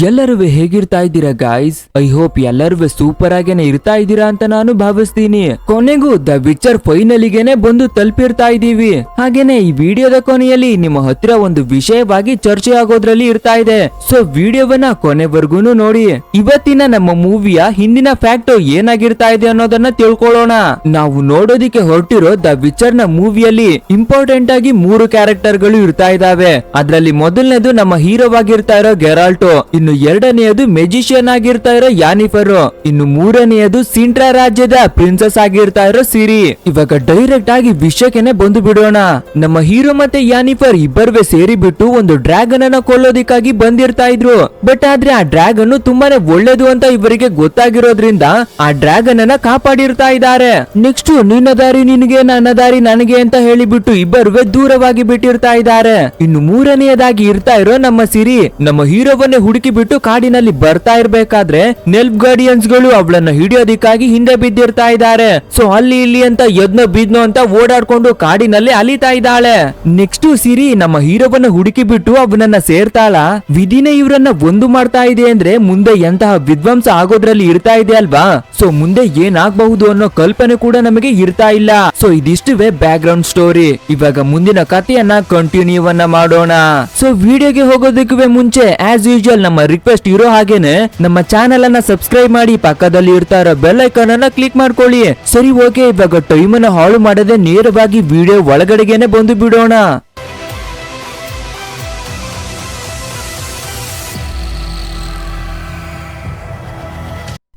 ಎಲ್ಲರೂ ಹೇಗಿರ್ತಾ ಇದ್ದೀರಾ ಗಾಯ್ಸ್ ಐ ಹೋಪ್ ಎಲ್ಲರೂ ಸೂಪರ್ ಆಗೇನೆ ಇರ್ತಾ ಇದ್ದೀರಾ ಅಂತ ನಾನು ಭಾವಿಸ್ತೀನಿ. ಕೊನೆಗೂ ದ ವಿಚರ್ ಫೈನಲಿಗೆನೆ ಬಂದು ತಲುಪಿರ್ತಾ ಇದೀವಿ ಹಾಗೇನೆ ಈ ವಿಡಿಯೋದ ಕೊನೆಯಲ್ಲಿ ನಿಮ್ಮ ಹತ್ರ ಒಂದು ವಿಷಯವಾಗಿ ಚರ್ಚೆ ಆಗೋದ್ರಲ್ಲಿ ಇರ್ತಾ ಇದೆ. ಸೊ ವಿಡಿಯೋವನ್ನ ಕೊನೆವರೆಗೂ ನೋಡಿ. ಇವತ್ತಿನ ನಮ್ಮ ಮೂವಿಯ ಹಿಂದಿನ ಫ್ಯಾಕ್ಟ್ ಏನಾಗಿರ್ತಾ ಇದೆ ಅನ್ನೋದನ್ನ ತಿಳ್ಕೊಳ್ಳೋಣ. ನಾವು ನೋಡೋದಿಕ್ಕೆ ಹೊರಟಿರೋ ದ ವಿಚರ್ನ ಮೂವಿಯಲ್ಲಿ ಇಂಪಾರ್ಟೆಂಟ್ ಆಗಿ ಮೂರು ಕ್ಯಾರೆಕ್ಟರ್ಗಳು ಇರ್ತಾ ಇದಾವೆ ಅದ್ರಲ್ಲಿ ಮೊದಲನೇದು ನಮ್ಮ ಹೀರೋ ಆಗಿರ್ತಾ ಇರೋ ಗೆರಾಲ್ಟೋ ಇನ್ನು ಎರಡನೆಯದು ಮೆಜಿಷಿಯನ್ ಆಗಿರ್ತಾ ಇರೋ ಯಾನಿಫರ್ ಇನ್ನು ಮೂರನೆಯದು ಸಿಂಟ್ರಾ ರಾಜ್ಯದ ಪ್ರಿನ್ಸೆಸ್ ಆಗಿರ್ತಾ ಇರೋ ಸಿರಿ ಇವಾಗ ಡೈರೆಕ್ಟ್ ಆಗಿ ವಿಷಯಕ್ಕೆ ಬಂದು ಬಿಡೋಣ. ನಮ್ಮ ಹೀರೋ ಮತ್ತೆ ಯಾನಿಫರ್ ಇಬ್ಬರ್ವೆ ಸೇರಿ ಬಿಟ್ಟು ಒಂದು ಡ್ರ್ಯಾಗನ್ ಅನ್ನ ಕೊಲ್ಲೋದಿಕ್ಕಾಗಿ ಬಂದಿರ್ತಾ ಇದ್ರು. ಬಟ್ ಆದ್ರೆ ಆ ಡ್ರ್ಯಾಗನ್ ತುಂಬಾನೇ ಒಳ್ಳೇದು ಅಂತ ಇವರಿಗೆ ಗೊತ್ತಾಗಿರೋದ್ರಿಂದ ಆ ಡ್ರ್ಯಾಗನ್ ಅನ್ನ ಕಾಪಾಡಿರ್ತಾ ಇದ್ದಾರೆ. ನೆಕ್ಸ್ಟ್ ನಿನ್ನ ದಾರಿ ನಿನಗೆ, ನನ್ನ ದಾರಿ ನನಗೆ ಅಂತ ಹೇಳಿಬಿಟ್ಟು ಇಬ್ಬರುವೆ ದೂರವಾಗಿ ಬಿಟ್ಟಿರ್ತಾ ಇದ್ದಾರೆ. ಇನ್ನು ಮೂರನೆಯದಾಗಿ ಇರ್ತಾ ಇರೋ ನಮ್ಮ ಸಿರಿ ನಮ್ಮ ಹೀರೋವನ್ನೇ ಹುಡುಕಿ ಬಿಟ್ಟು ಕಾಡಿನಲ್ಲಿ ಬರ್ತಾ ಇರ್ಬೇಕಾದ್ರೆ ನೆಲ್ಪ್ ಗಾರ್ಡಿಯನ್ಸ್ಗಳು ಅವಳನ್ನ ಹಿಡಿಯೋದಿಕ್ಕಾಗಿ ಹಿಂದೆ ಬಿದ್ದಿರ್ತಾ ಇದ್ದಾರೆ. ಸೊ ಅಲ್ಲಿ ಇಲ್ಲಿ ಅಂತ ಯದ್ನ ಬಿದ್ನೋ ಅಂತ ಓಡಾಡ್ಕೊಂಡು ಕಾಡಿನಲ್ಲಿ ಅಲಿತಾ ಇದ್ದಾಳೆ. ನೆಕ್ಸ್ಟ್ ಸಿರಿ ನಮ್ಮ ಹೀರೋವನ್ನ ಹುಡುಕಿ ಬಿಟ್ಟು ಅವನನ್ನ ಸೇರ್ತಾಳ. ವಿಧಿನ ಇವರನ್ನ ಒಂದು ಮಾಡ್ತಾ ಇದೆ ಅಂದ್ರೆ ಮುಂದೆ ಎಂತಹ ವಿಧ್ವಂಸ ಆಗೋದ್ರಲ್ಲಿ ಇರ್ತಾ ಇದೆ ಅಲ್ವಾ? ಸೊ ಮುಂದೆ ಏನಾಗಬಹುದು ಅನ್ನೋ ಕಲ್ಪನೆ ಕೂಡ ನಮಗೆ ಇರ್ತಾ ಇಲ್ಲ. ಸೊ ಇದಿಷ್ಟುವೇ ಬ್ಯಾಕ್ ಗ್ರೌಂಡ್ ಸ್ಟೋರಿ ಇವಾಗ ಮುಂದಿನ ಕಥೆಯನ್ನ ಕಂಟಿನ್ಯೂ ಮಾಡೋಣ. ಸೊ ವಿಡಿಯೋಗೆ ಹೋಗೋದಕ್ಕೆ ಮುಂಚೆ ಆಸ್ ಯೂಶುವಲ್ ನಮ್ಮ ರಿಕ್ವೆಸ್ಟ್ ಇರೋ ಹಾಗೇನೆ ನಮ್ಮ ಚಾನೆಲ್ ಅನ್ನ ಸಬ್ಸ್ಕ್ರೈಬ್ ಮಾಡಿ ಪಕ್ಕದಲ್ಲಿ ಇರ್ತಾ ಇರೋ ಬೆಲ್ ಐಕಾನ್ ಅನ್ನ ಕ್ಲಿಕ್ ಮಾಡ್ಕೊಳ್ಳಿ ಸರಿ ಓಕೆ ಇವಾಗ ಟೈಮ್ ಅನ್ನ ಹಾಳು ಮಾಡದೆ ನೇರವಾಗಿ ವಿಡಿಯೋ ಒಳಗಡೆಗೆನೆ ಬಂದು ಬಿಡೋಣ.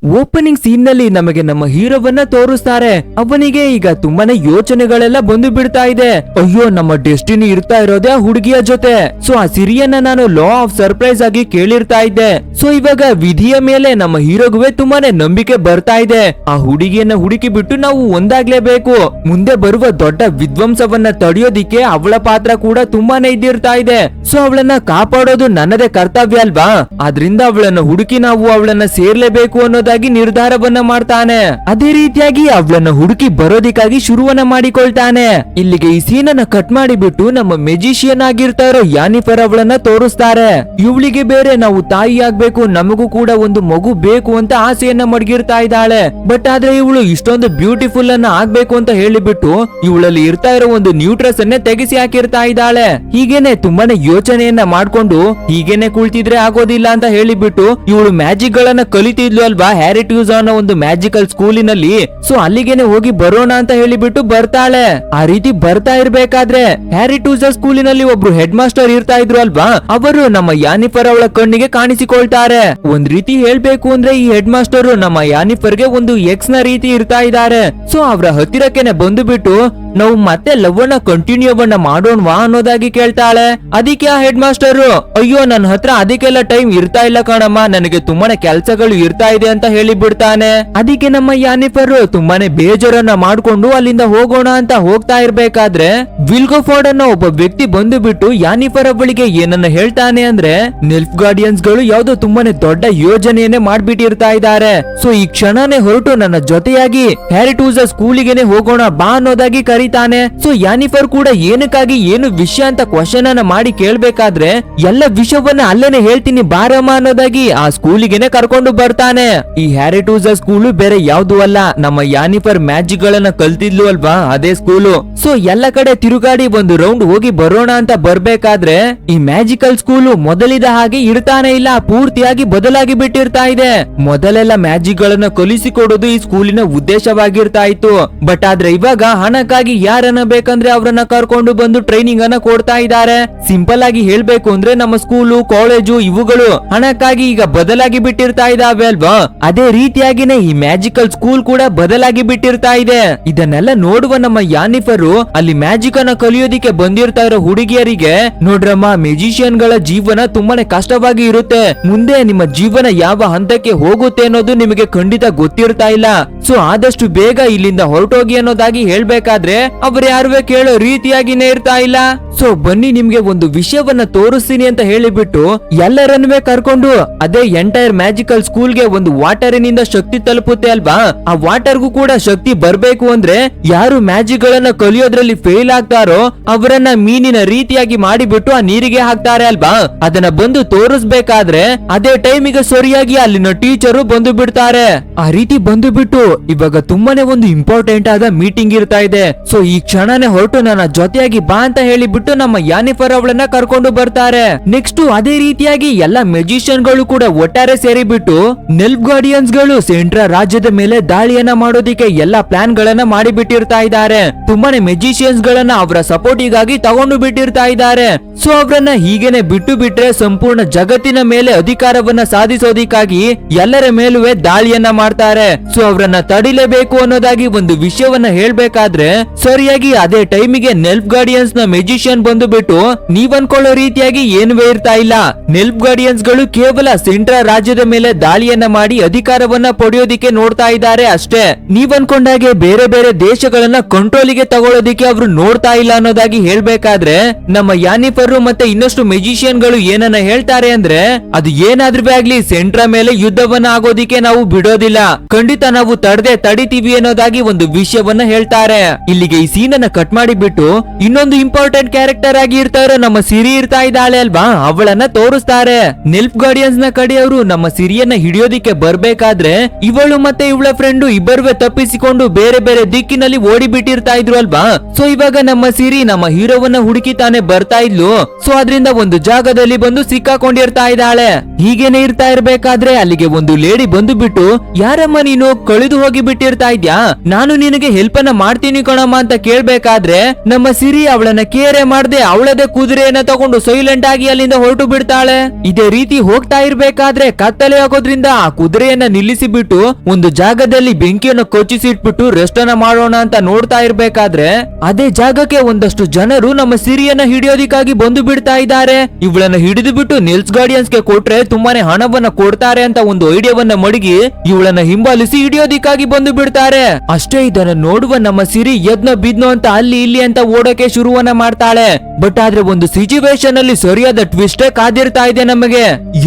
ಓಪನಿಂಗ್ ಸೀನ್ನಲ್ಲಿ ನಮಗೆ ನಮ್ಮ ಹೀರೋವನ್ನ ತೋರಿಸ್ತಾರೆ. ಅವನಿಗೆ ಈಗ ತುಂಬಾನೇ ಯೋಚನೆಗಳೆಲ್ಲ ಬಂದು ಬಿಡ್ತಾ ಇದೆ. ಅಯ್ಯೋ, ನಮ್ಮ ಡೆಸ್ಟಿನಿ ಇರ್ತಾ ಇರೋದೇ ಹುಡುಗಿಯ ಜೊತೆ. ಸೊ ಆ ಸಿರಿಯನ್ನ ನಾನು ಲಾ ಆಫ್ ಸರ್ಪ್ರೈಸ್ ಆಗಿ ಕೇಳಿರ್ತಾ ಇದ್ದೆ. ಸೊ ಇವಾಗ ವಿಧಿಯ ಮೇಲೆ ನಮ್ಮ ಹೀರೋಗುವೆ ತುಂಬಾನೇ ನಂಬಿಕೆ ಬರ್ತಾ ಇದೆ. ಆ ಹುಡುಗಿಯನ್ನ ಹುಡುಕಿ ಬಿಟ್ಟು ನಾವು ಒಂದಾಗ್ಲೇಬೇಕು. ಮುಂದೆ ಬರುವ ದೊಡ್ಡ ವಿಧ್ವಂಸವನ್ನ ತಡೆಯೋದಿಕ್ಕೆ ಅವಳ ಪಾತ್ರ ಕೂಡ ತುಂಬಾನೇ ಇದ್ದಿರ್ತಾ ಇದೆ. ಸೊ ಅವಳನ್ನ ಕಾಪಾಡೋದು ನನ್ನದೇ ಕರ್ತವ್ಯ ಅಲ್ವಾ? ಆದ್ರಿಂದ ಅವಳನ್ನ ಹುಡುಕಿ ನಾವು ಅವಳನ್ನ ಸೇರ್ಲೇಬೇಕು ಅನ್ನೋದಾಗಿ ನಿರ್ಧಾರವನ್ನ ಮಾಡ್ತಾನೆ. ಅದೇ ರೀತಿಯಾಗಿ ಅವಳನ್ನ ಹುಡುಕಿ ಬರೋದಿಕ್ಕಾಗಿ ಶುರುವನ್ನ ಮಾಡಿಕೊಳ್ತಾನೆ. ಇಲ್ಲಿಗೆ ಈ ಸೀನನ್ನ ಕಟ್ ಮಾಡಿಬಿಟ್ಟು ನಮ್ಮ ಮೆಜಿಷಿಯನ್ ಆಗಿರ್ತಾ ಇರೋ ಯಾನಿಫರ್ ಅವಳನ್ನ ತೋರಿಸ್ತಾರೆ. ಇವಳಿಗೆ ಬೇರೆ ನಾವು ತಾಯಿ ಆಗ್ಬೇಕು, ನಮಗೂ ಕೂಡ ಒಂದು ಮಗು ಬೇಕು ಅಂತ ಆಸೆಯನ್ನ ಮಡಗಿರ್ತಾ ಇದ್ದಾಳೆ. ಬಟ್ ಆದ್ರೆ ಇವಳು ಇಷ್ಟೊಂದು ಬ್ಯೂಟಿಫುಲ್ ಅನ್ನ ಆಗ್ಬೇಕು ಅಂತ ಹೇಳಿಬಿಟ್ಟು ಇವಳಲ್ಲಿ ಇರ್ತಾ ಇರೋ ಒಂದು ನ್ಯೂಟ್ರಸ್ ಅನ್ನೇ ತೆಗೆಸಿ ಹಾಕಿರ್ತಾ ಇದ್ದಾಳೆ. ಹೀಗೇನೆ ತುಂಬಾನೇ ಯೋಚನೆಯನ್ನ ಮಾಡ್ಕೊಂಡು ಹೀಗೇನೆ ಕುಳಿತಿದ್ರೆ ಆಗೋದಿಲ್ಲ ಅಂತ ಹೇಳಿಬಿಟ್ಟು ಇವಳು ಮ್ಯಾಜಿಕ್ ಗಳನ್ನ ಕಲಿತಿದ್ಲು ಅಲ್ವಾ? ಹ್ಯಾರಿ ಟ್ಯೂಸ್ ಅನ್ನೋ ಒಂದು ಮ್ಯಾಜಿಕಲ್ ಸ್ಕೂಲಿನಲ್ಲಿ, ಸೊ ಅಲ್ಲಿಗೆನೆ ಹೋಗಿ ಬರೋಣ ಅಂತ ಹೇಳಿಬಿಟ್ಟು ಬರ್ತಾಳೆ. ಆ ರೀತಿ ಬರ್ತಾ ಇರ್ಬೇಕಾದ್ರೆ ಹ್ಯಾರಿ ಟೂಸ್ ಸ್ಕೂಲಿನಲ್ಲಿ ಒಬ್ರು ಹೆಡ್ ಮಾಸ್ಟರ್ ಇರ್ತಾ ಇದ್ರು ಅಲ್ವಾ? ಅವರು ನಮ್ಮ ಯಾನಿಫರ್ ಅವಳ ಕಣ್ಣಿಗೆ ಕಾಣಿಸಿಕೊಳ್ತಾರೆ. ಒಂದ್ ರೀತಿ ಹೇಳ್ಬೇಕು ಅಂದ್ರೆ ಈ ಹೆಡ್ ಮಾಸ್ಟರ್ ನಮ್ಮ ಯಾನಿಫರ್ಗೆ ಒಂದು ಎಕ್ಸ್ನ ರೀತಿ ಇರ್ತಾ ಇದ್ದಾರೆ. ಸೊ ಅವರ ಹತ್ತಿರಕ್ಕೆನೆ ಬಂದು ಬಿಟ್ಟು ನಾವು ಮತ್ತೆ ಲವ್ ಅನ್ನ ಕಂಟಿನ್ಯೂ ಅನ್ನ ಮಾಡೋಣವಾ ಅನ್ನೋದಾಗಿ ಕೇಳ್ತಾಳೆ. ಅದಕ್ಕೆ ಆ ಹೆಡ್ ಮಾಸ್ಟರ್ ಅಯ್ಯೋ ನನ್ನ ಹತ್ರ ಅದಕ್ಕೆಲ್ಲ ಟೈಮ್ ಇರ್ತಾ ಇಲ್ಲ ಕಣಮ್ಮ. ನನಗೆ ತುಂಬಾನೇ ಕೆಲ್ಸಗಳು ಇರ್ತಾ ಇದೆ ಅಂತ ಹೇಳಿ ಬಿಡ್ತಾನೆ ಅದಕ್ಕೆ ನಮ್ಮ ಯಾನಿಫರ್ ತುಂಬಾನೇ ಬೇಜಾರನ್ನ ಮಾಡ್ಕೊಂಡು ಅಲ್ಲಿಂದ ಹೋಗೋಣ ಅಂತ ಹೋಗ್ತಾ ಇರ್ಬೇಕಾದ್ರೆ, ವಿಲ್ಗೋಫೋರ್ಡ್ ಅನ್ನೋ ಒಬ್ಬ ವ್ಯಕ್ತಿ ಬಂದು ಬಿಟ್ಟು ಯಾನಿಫರ್ ಅವಳಿಗೆ ಏನನ್ನ ಹೇಳ್ತಾನೆ ಅಂದ್ರೆ, ನೆಲ್ಫ್ ಗಾರ್ಡಿಯನ್ಸ್ಗಳು ಯಾವ್ದೋ ತುಂಬಾನೇ ದೊಡ್ಡ ಯೋಜನೆಯನ್ನೇ ಮಾಡ್ಬಿಟ್ಟಿರ್ತಾ ಇದ್ದಾರೆ. ಸೊ, ಈ ಕ್ಷಣನೇ ಹೊರಟು ನನ್ನ ಜೊತೆಯಾಗಿ ಹ್ಯಾರಿಟೂಸ್ ಸ್ಕೂಲಿಗೆನೆ ಹೋಗೋಣ ಬಾ ಅನ್ನೋದಾಗಿ ಕರೀತಾನೆ. ಸೊ ಯಾನಿಫರ್ ಕೂಡ ಏನಕ್ಕಾಗಿ ಏನು ವಿಷಯ ಅಂತ ಕ್ವಶನ್ ಅನ್ನ ಮಾಡಿ ಕೇಳ್ಬೇಕಾದ್ರೆ, ಎಲ್ಲ ವಿಷಯವನ್ನ ಅಲ್ಲೇನೆ ಹೇಳ್ತೀನಿ ಬಾರಮ್ಮ ಅನ್ನೋದಾಗಿ ಆ ಸ್ಕೂಲಿಗೆನೆ ಕರ್ಕೊಂಡು ಬರ್ತಾನೆ. ಈ ಹ್ಯಾರಿ ಟೂಸ ಸ್ಕೂಲು ಬೇರೆ ಯಾವ್ದು ಅಲ್ಲ. ನಮ್ಮ ಯಾನಿಫರ್ ಮ್ಯಾಜಿಕ್ ಗಳನ್ನ ಕಲ್ತಿದ್ಲು ಅಲ್ವಾ? ಅದೇ ಸ್ಕೂಲು. ಸೊ ಎಲ್ಲ ಕಡೆ ತಿರುಗಾಡಿ ಒಂದು ರೌಂಡ್ ಹೋಗಿ ಬರೋಣ ಅಂತ ಬರ್ಬೇಕಾದ್ರೆ, ಈ ಮ್ಯಾಜಿಕಲ್ ಸ್ಕೂಲು ಮೊದಲಿದ ಹಾಗೆ ಇರ್ತಾನೆ ಇಲ್ಲ, ಪೂರ್ತಿಯಾಗಿ ಬದಲಾಗಿ ಬಿಟ್ಟಿರ್ತಾ ಇದೆ. ಮೊದಲೆಲ್ಲ ಮ್ಯಾಜಿಕ್ ಗಳನ್ನ ಕಲಿಸಿಕೊಡೋದು ಈ ಸ್ಕೂಲಿನ ಉದ್ದೇಶವಾಗಿರ್ತಾ ಇತ್ತು. ಬಟ್ ಆದ್ರೆ ಇವಾಗ ಹಣಕ್ಕಾಗಿ ಯಾರನ್ನ ಬೇಕಂದ್ರೆ ಅವ್ರನ್ನ ಕರ್ಕೊಂಡು ಬಂದು ಟ್ರೈನಿಂಗ್ ಅನ್ನ ಕೊಡ್ತಾ ಇದ್ದಾರೆ. ಸಿಂಪಲ್ ಆಗಿ ಹೇಳ್ಬೇಕು ಅಂದ್ರೆ ನಮ್ಮ ಸ್ಕೂಲು ಕಾಲೇಜು ಇವುಗಳು. ಹಣಕ್ಕಾಗಿ ಈಗ ಬದಲಾಗಿ ಬಿಟ್ಟಿರ್ತಾ ಇದಾವೆ ಅಲ್ವಾ? ಅದೇ ರೀತಿಯಾಗಿನೇ ಈ ಮ್ಯಾಜಿಕಲ್ ಸ್ಕೂಲ್ ಕೂಡ ಬದಲಾಗಿ ಬಿಟ್ಟಿರ್ತಾ ಇದೆ. ಇದನ್ನೆಲ್ಲ ನೋಡುವ ನಮ್ಮ ಯಾನಿಫರು, ಅಲ್ಲಿ ಮ್ಯಾಜಿಕ್ ಅನ್ನ ಕಲಿಯೋದಿಕ್ಕೆ ಬಂದಿರ್ತಾ ಇರೋ ಹುಡುಗಿಯರಿಗೆ, ನೋಡ್ರಮ್ಮ ಮ್ಯೂಜಿಷಿಯನ್ಗಳ ಜೀವನ ತುಂಬಾನೇ ಕಷ್ಟವಾಗಿ ಇರುತ್ತೆ. ಮುಂದೆ ನಿಮ್ಮ ಜೀವನ ಯಾವ ಹಂತಕ್ಕೆ ಹೋಗುತ್ತೆ ಅನ್ನೋದು ನಿಮಗೆ ಖಂಡಿತ ಗೊತ್ತಿರ್ತಾ ಇಲ್ಲ. ಸೊ ಆದಷ್ಟು ಬೇಗ ಇಲ್ಲಿಂದ ಹೊರಟೋಗಿ ಅನ್ನೋದಾಗಿ ಹೇಳ್ಬೇಕಾದ್ರೆ ಅವ್ರು ಯಾರುವೆ ಕೇಳೋ ರೀತಿಯಾಗಿನೇ ಇರ್ತಾ ಇಲ್ಲ. ಸೊ ಬನ್ನಿ ನಿಮ್ಗೆ ಒಂದು ವಿಷಯವನ್ನ ತೋರಿಸ್ತೀನಿ ಅಂತ ಹೇಳಿಬಿಟ್ಟು ಎಲ್ಲರನ್ನುವೆ ಕರ್ಕೊಂಡು ಅದೇ ಎಂಟೈರ್ ಮ್ಯಾಜಿಕಲ್ ಸ್ಕೂಲ್ಗೆ ಒಂದು ವಾಟರಿನಿಂದ ಶಕ್ತಿ ತಲುಪುತ್ತೆ ಅಲ್ವಾ? ಆ ವಾಟರ್ಗೂ ಕೂಡ ಶಕ್ತಿ ಬರ್ಬೇಕು ಅಂದ್ರೆ ಯಾರು ಮ್ಯಾಜಿಕ್ ಗಳನ್ನ ಕಲಿಯೋದ್ರಲ್ಲಿ ಫೇಲ್ ಆಗ್ತಾರೋ ಅವರನ್ನ ಮೀನಿನ ರೀತಿಯಾಗಿ ಮಾಡಿಬಿಟ್ಟು ಆ ನೀರಿಗೆ ಹಾಕ್ತಾರೆ ಅಲ್ವಾ? ಅದನ್ನ ಬಂದು ತೋರಿಸ್ಬೇಕಾದ್ರೆ ಅದೇ ಟೈಮಿಗೆ ಸರಿಯಾಗಿ ಅಲ್ಲಿನ ಟೀಚರು ಬಂದು ಬಿಡ್ತಾರೆ. ಆ ರೀತಿ ಬಂದು ಬಿಟ್ಟು ಇವಾಗ ತುಂಬಾನೇ ಒಂದು ಇಂಪಾರ್ಟೆಂಟ್ ಆದ ಮೀಟಿಂಗ್ ಇರ್ತಾ ಇದೆ. ಸೊ ಈ ಕ್ಷಣನೇ ಹೊರಟು ನನ್ನ ಜೊತೆಯಾಗಿ ಬಾ ಅಂತ ಹೇಳಿಬಿಟ್ಟು ನಮ್ಮ ಯಾನಿಫರ್ ಅವಳನ್ನ ಕರ್ಕೊಂಡು ಬರ್ತಾರೆ. ನೆಕ್ಸ್ಟ್ ಅದೇ ರೀತಿಯಾಗಿ ಎಲ್ಲ ಮೆಜಿಷಿಯನ್ಗಳು ಕೂಡ ಒಟ್ಟಾರೆ ಸೇರಿಬಿಟ್ಟು ನೆಲ್ಫ್ ಗಾರ್ಡಿಯನ್ಸ್ಗಳು ಸೆಂಟ್ರ ರಾಜ್ಯದ ಮೇಲೆ ದಾಳಿಯನ್ನ ಮಾಡೋದಿಕ್ಕೆ ಎಲ್ಲಾ ಪ್ಲಾನ್ ಗಳನ್ನ ಮಾಡಿಬಿಟ್ಟಿರ್ತಾ ಇದ್ದಾರೆ. ತುಂಬಾನೇ ಮೆಜಿಷಿಯನ್ಸ್ ಗಳನ್ನ ಅವರ ಸಪೋರ್ಟಿಗಾಗಿ ತಗೊಂಡು ಬಿಟ್ಟಿರ್ತಾ ಇದ್ದಾರೆ. ಸೊ ಅವರನ್ನ ಹೀಗೇನೆ ಬಿಟ್ಟು ಬಿಟ್ರೆ ಸಂಪೂರ್ಣ ಜಗತ್ತಿನ ಮೇಲೆ ಅಧಿಕಾರವನ್ನ ಸಾಧಿಸೋದಿಕ್ಕಾಗಿ ಎಲ್ಲರ ಮೇಲುವೆ ದಾಳಿಯನ್ನ ಮಾಡ್ತಾರೆ. ಸೊ ಅವರನ್ನ ತಡಿಲೇಬೇಕು ಅನ್ನೋದಾಗಿ ಒಂದು ವಿಷಯವನ್ನ ಹೇಳ್ಬೇಕಾದ್ರೆ ಸರಿಯಾಗಿ ಅದೇ ಟೈಮಿಗೆ ನೆಲ್ಪ್ ಗಾರ್ಡಿಯನ್ಸ್ನ ಮೆಜಿಷಿಯನ್ ಬಂದು ಬಿಟ್ಟು ನೀವ್ ಅನ್ಕೊಳ್ಳೋ ರೀತಿಯಾಗಿ ಏನು ಇರ್ತಾ ಇಲ್ಲ. ನೆಲ್ಪ್ ಗಾರ್ಡಿಯನ್ಸ್ಗಳು ಕೇವಲ ಸೆಂಟ್ರ ರಾಜ್ಯದ ಮೇಲೆ ದಾಳಿಯನ್ನ ಮಾಡಿ ಅಧಿಕಾರವನ್ನ ಪಡೆಯೋದಿಕ್ಕೆ ನೋಡ್ತಾ ಇದ್ದಾರೆ ಅಷ್ಟೇ. ನೀವ್ ಅನ್ಕೊಂಡಾಗೆ ಬೇರೆ ಬೇರೆ ದೇಶಗಳನ್ನ ಕಂಟ್ರೋಲಿಗೆ ತಗೊಳ್ಳೋದಿಕ್ಕೆ ಅವರು ನೋಡ್ತಾ ಇಲ್ಲ ಅನ್ನೋದಾಗಿ ಹೇಳ್ಬೇಕಾದ್ರೆ ನಮ್ಮ ಯಾನಿಫರು ಮತ್ತೆ ಇನ್ನಷ್ಟು ಮೆಜಿಷಿಯನ್ಗಳು ಏನನ್ನ ಹೇಳ್ತಾರೆ ಅಂದ್ರೆ ಅದು ಏನಾದ್ರೂ ಆಗ್ಲಿ ಸೆಂಟ್ರಾ ಮೇಲೆ ಯುದ್ಧವನ್ನ ಆಗೋದಿಕ್ಕೆ ನಾವು ಬಿಡೋದಿಲ್ಲ. ಖಂಡಿತ ನಾವು ತಡದೆ ತಡಿತೀವಿ ಅನ್ನೋದಾಗಿ ಒಂದು ವಿಷಯವನ್ನ ಹೇಳ್ತಾರೆ. ಇಲ್ಲಿಗೆ ಈ ಸೀನ್ ಅನ್ನ ಕಟ್ ಮಾಡಿಬಿಟ್ಟು ಇನ್ನೊಂದು ಇಂಪಾರ್ಟೆಂಟ್ ಕ್ಯಾರೆಕ್ಟರ್ ಆಗಿ ಇರ್ತಾರೋ ನಮ್ಮ ಸಿರಿ ಇರ್ತಾ ಇದ್ದಾಳೆ ಅಲ್ವಾ? ಅವಳನ್ನ ತೋರಿಸ್ತಾರೆ. ನೆಲ್ಫ್ ಗಾರ್ಡಿಯನ್ಸ್ನ ಕಡೆಯವರು ನಮ್ಮ ಸಿರಿಯನ್ನ ಹಿಡಿಯೋದಿಕ್ಕೆ ಬರ್ಬೇಕಾದ್ರೆ ಇವಳು ಮತ್ತೆ ಇವಳ ಫ್ರೆಂಡು ಇಬ್ಬರುವೆ ತಪ್ಪಿಸಿಕೊಂಡು ಬೇರೆ ಬೇರೆ ದಿಕ್ಕಿನಲ್ಲಿ ಓಡಿ ಬಿಟ್ಟಿರ್ತಾ ಇದ್ರು ಅಲ್ವಾ? ಸೊ ಇವಾಗ ನಮ್ಮ ಸಿರಿ ನಮ್ಮ ಹೀರೋವನ್ನ ಹುಡುಕಿ ತಾನೆ ಬರ್ತಾ ಇದ್ಲು. ಸೊ ಅದರಿಂದ ಒಂದು ಜಾಗದಲ್ಲಿ ಬಂದು ಸಿಕ್ಕಾಕೊಂಡಿರ್ತಾ ಇದ್ದಾಳೆ. ಹೀಗೇನೆ ಇರ್ತಾ ಇರ್ಬೇಕಾದ್ರೆ ಅಲ್ಲಿಗೆ ಒಂದು ಲೇಡಿ ಬಂದು ಬಿಟ್ಟು, ಯಾರಮ್ಮ ನೀನು? ಕಳೆದು ಹೋಗಿ ಬಿಟ್ಟಿರ್ತಾ ಇದ್ಯಾ? ನಾನು ನಿನಗೆ ಹೆಲ್ಪ್ ಅನ್ನ ಮಾಡ್ತೀನಿ ಕಣಮ್ಮ. ಅಂತ ಕೇಳ್ಬೇಕಾದ್ರೆ ನಮ್ಮ ಸಿರಿ ಅವಳನ್ನ ಕೇರೆ ಮಾಡದೆ ಅವಳದೇ ಕುದುರೆಯನ್ನ ತಗೊಂಡು ಸೈಲೆಂಟ್ ಆಗಿ ಅಲ್ಲಿಂದ ಹೊರಟು ಬಿಡ್ತಾಳೆ. ಇದೇ ರೀತಿ ಹೋಗ್ತಾ ಇರ್ಬೇಕಾದ್ರೆ ಕತ್ತಲೆ ಆಗೋದ್ರಿಂದ ಆ ಕುದುರೆಯನ್ನ ನಿಲ್ಲಿಸಿ ಬಿಟ್ಟು ಒಂದು ಜಾಗದಲ್ಲಿ ಬೆಂಕಿಯನ್ನು ಕೊಚ್ಚಿಸಿಟ್ಬಿಟ್ಟು ರೆಸ್ಟ್ ಅನ್ನ ಮಾಡೋಣ ಅಂತ ನೋಡ್ತಾ ಇರ್ಬೇಕಾದ್ರೆ ಅದೇ ಜಾಗಕ್ಕೆ ಒಂದಷ್ಟು ಜನರು ನಮ್ಮ ಸಿರಿಯನ್ನ ಹಿಡಿಯೋದಿಕ್ಕಾಗಿ ಬಂದು ಬಿಡ್ತಾ ಇದ್ದಾರೆ. ಇವಳನ್ನ ಹಿಡಿದು ಬಿಟ್ಟು ನೆಲ್ಸ್ ಗಾರ್ಡಿಯನ್ಸ್ಗೆ ಕೊಟ್ರೆ ತುಂಬಾನೇ ಹಣವನ್ನ ಕೊಡ್ತಾರೆ ಅಂತ ಒಂದು ಐಡಿಯಾವನ್ನ ಮಡಗಿ ಇವಳನ್ನ ಹಿಂಬಾಲಿಸಿ ಹಿಡಿಯೋದಿಕ್ಕಾಗಿ ಬಂದು ಬಿಡ್ತಾರೆ. ಅಷ್ಟೇ ಇದನ್ನ ನೋಡುವ ನಮ್ಮ ಸಿರಿ ಎದ್ನೋ ಬಿದ್ನೋ ಅಂತ ಅಲ್ಲಿ ಇಲ್ಲಿ ಅಂತ ಓಡೋಕೆ ಶುರುವನ್ನ ಮಾಡ್ತಾಳೆ. ಬಟ್ ಆದ್ರೆ ಒಂದು ಸಿಚುವೇಶನ್ ಅಲ್ಲಿ ಸರಿಯಾದ ಟ್ವಿಸ್ಟೇ ಕಾದಿರ್ತಾ ಇದೆ ನಮಗೆ.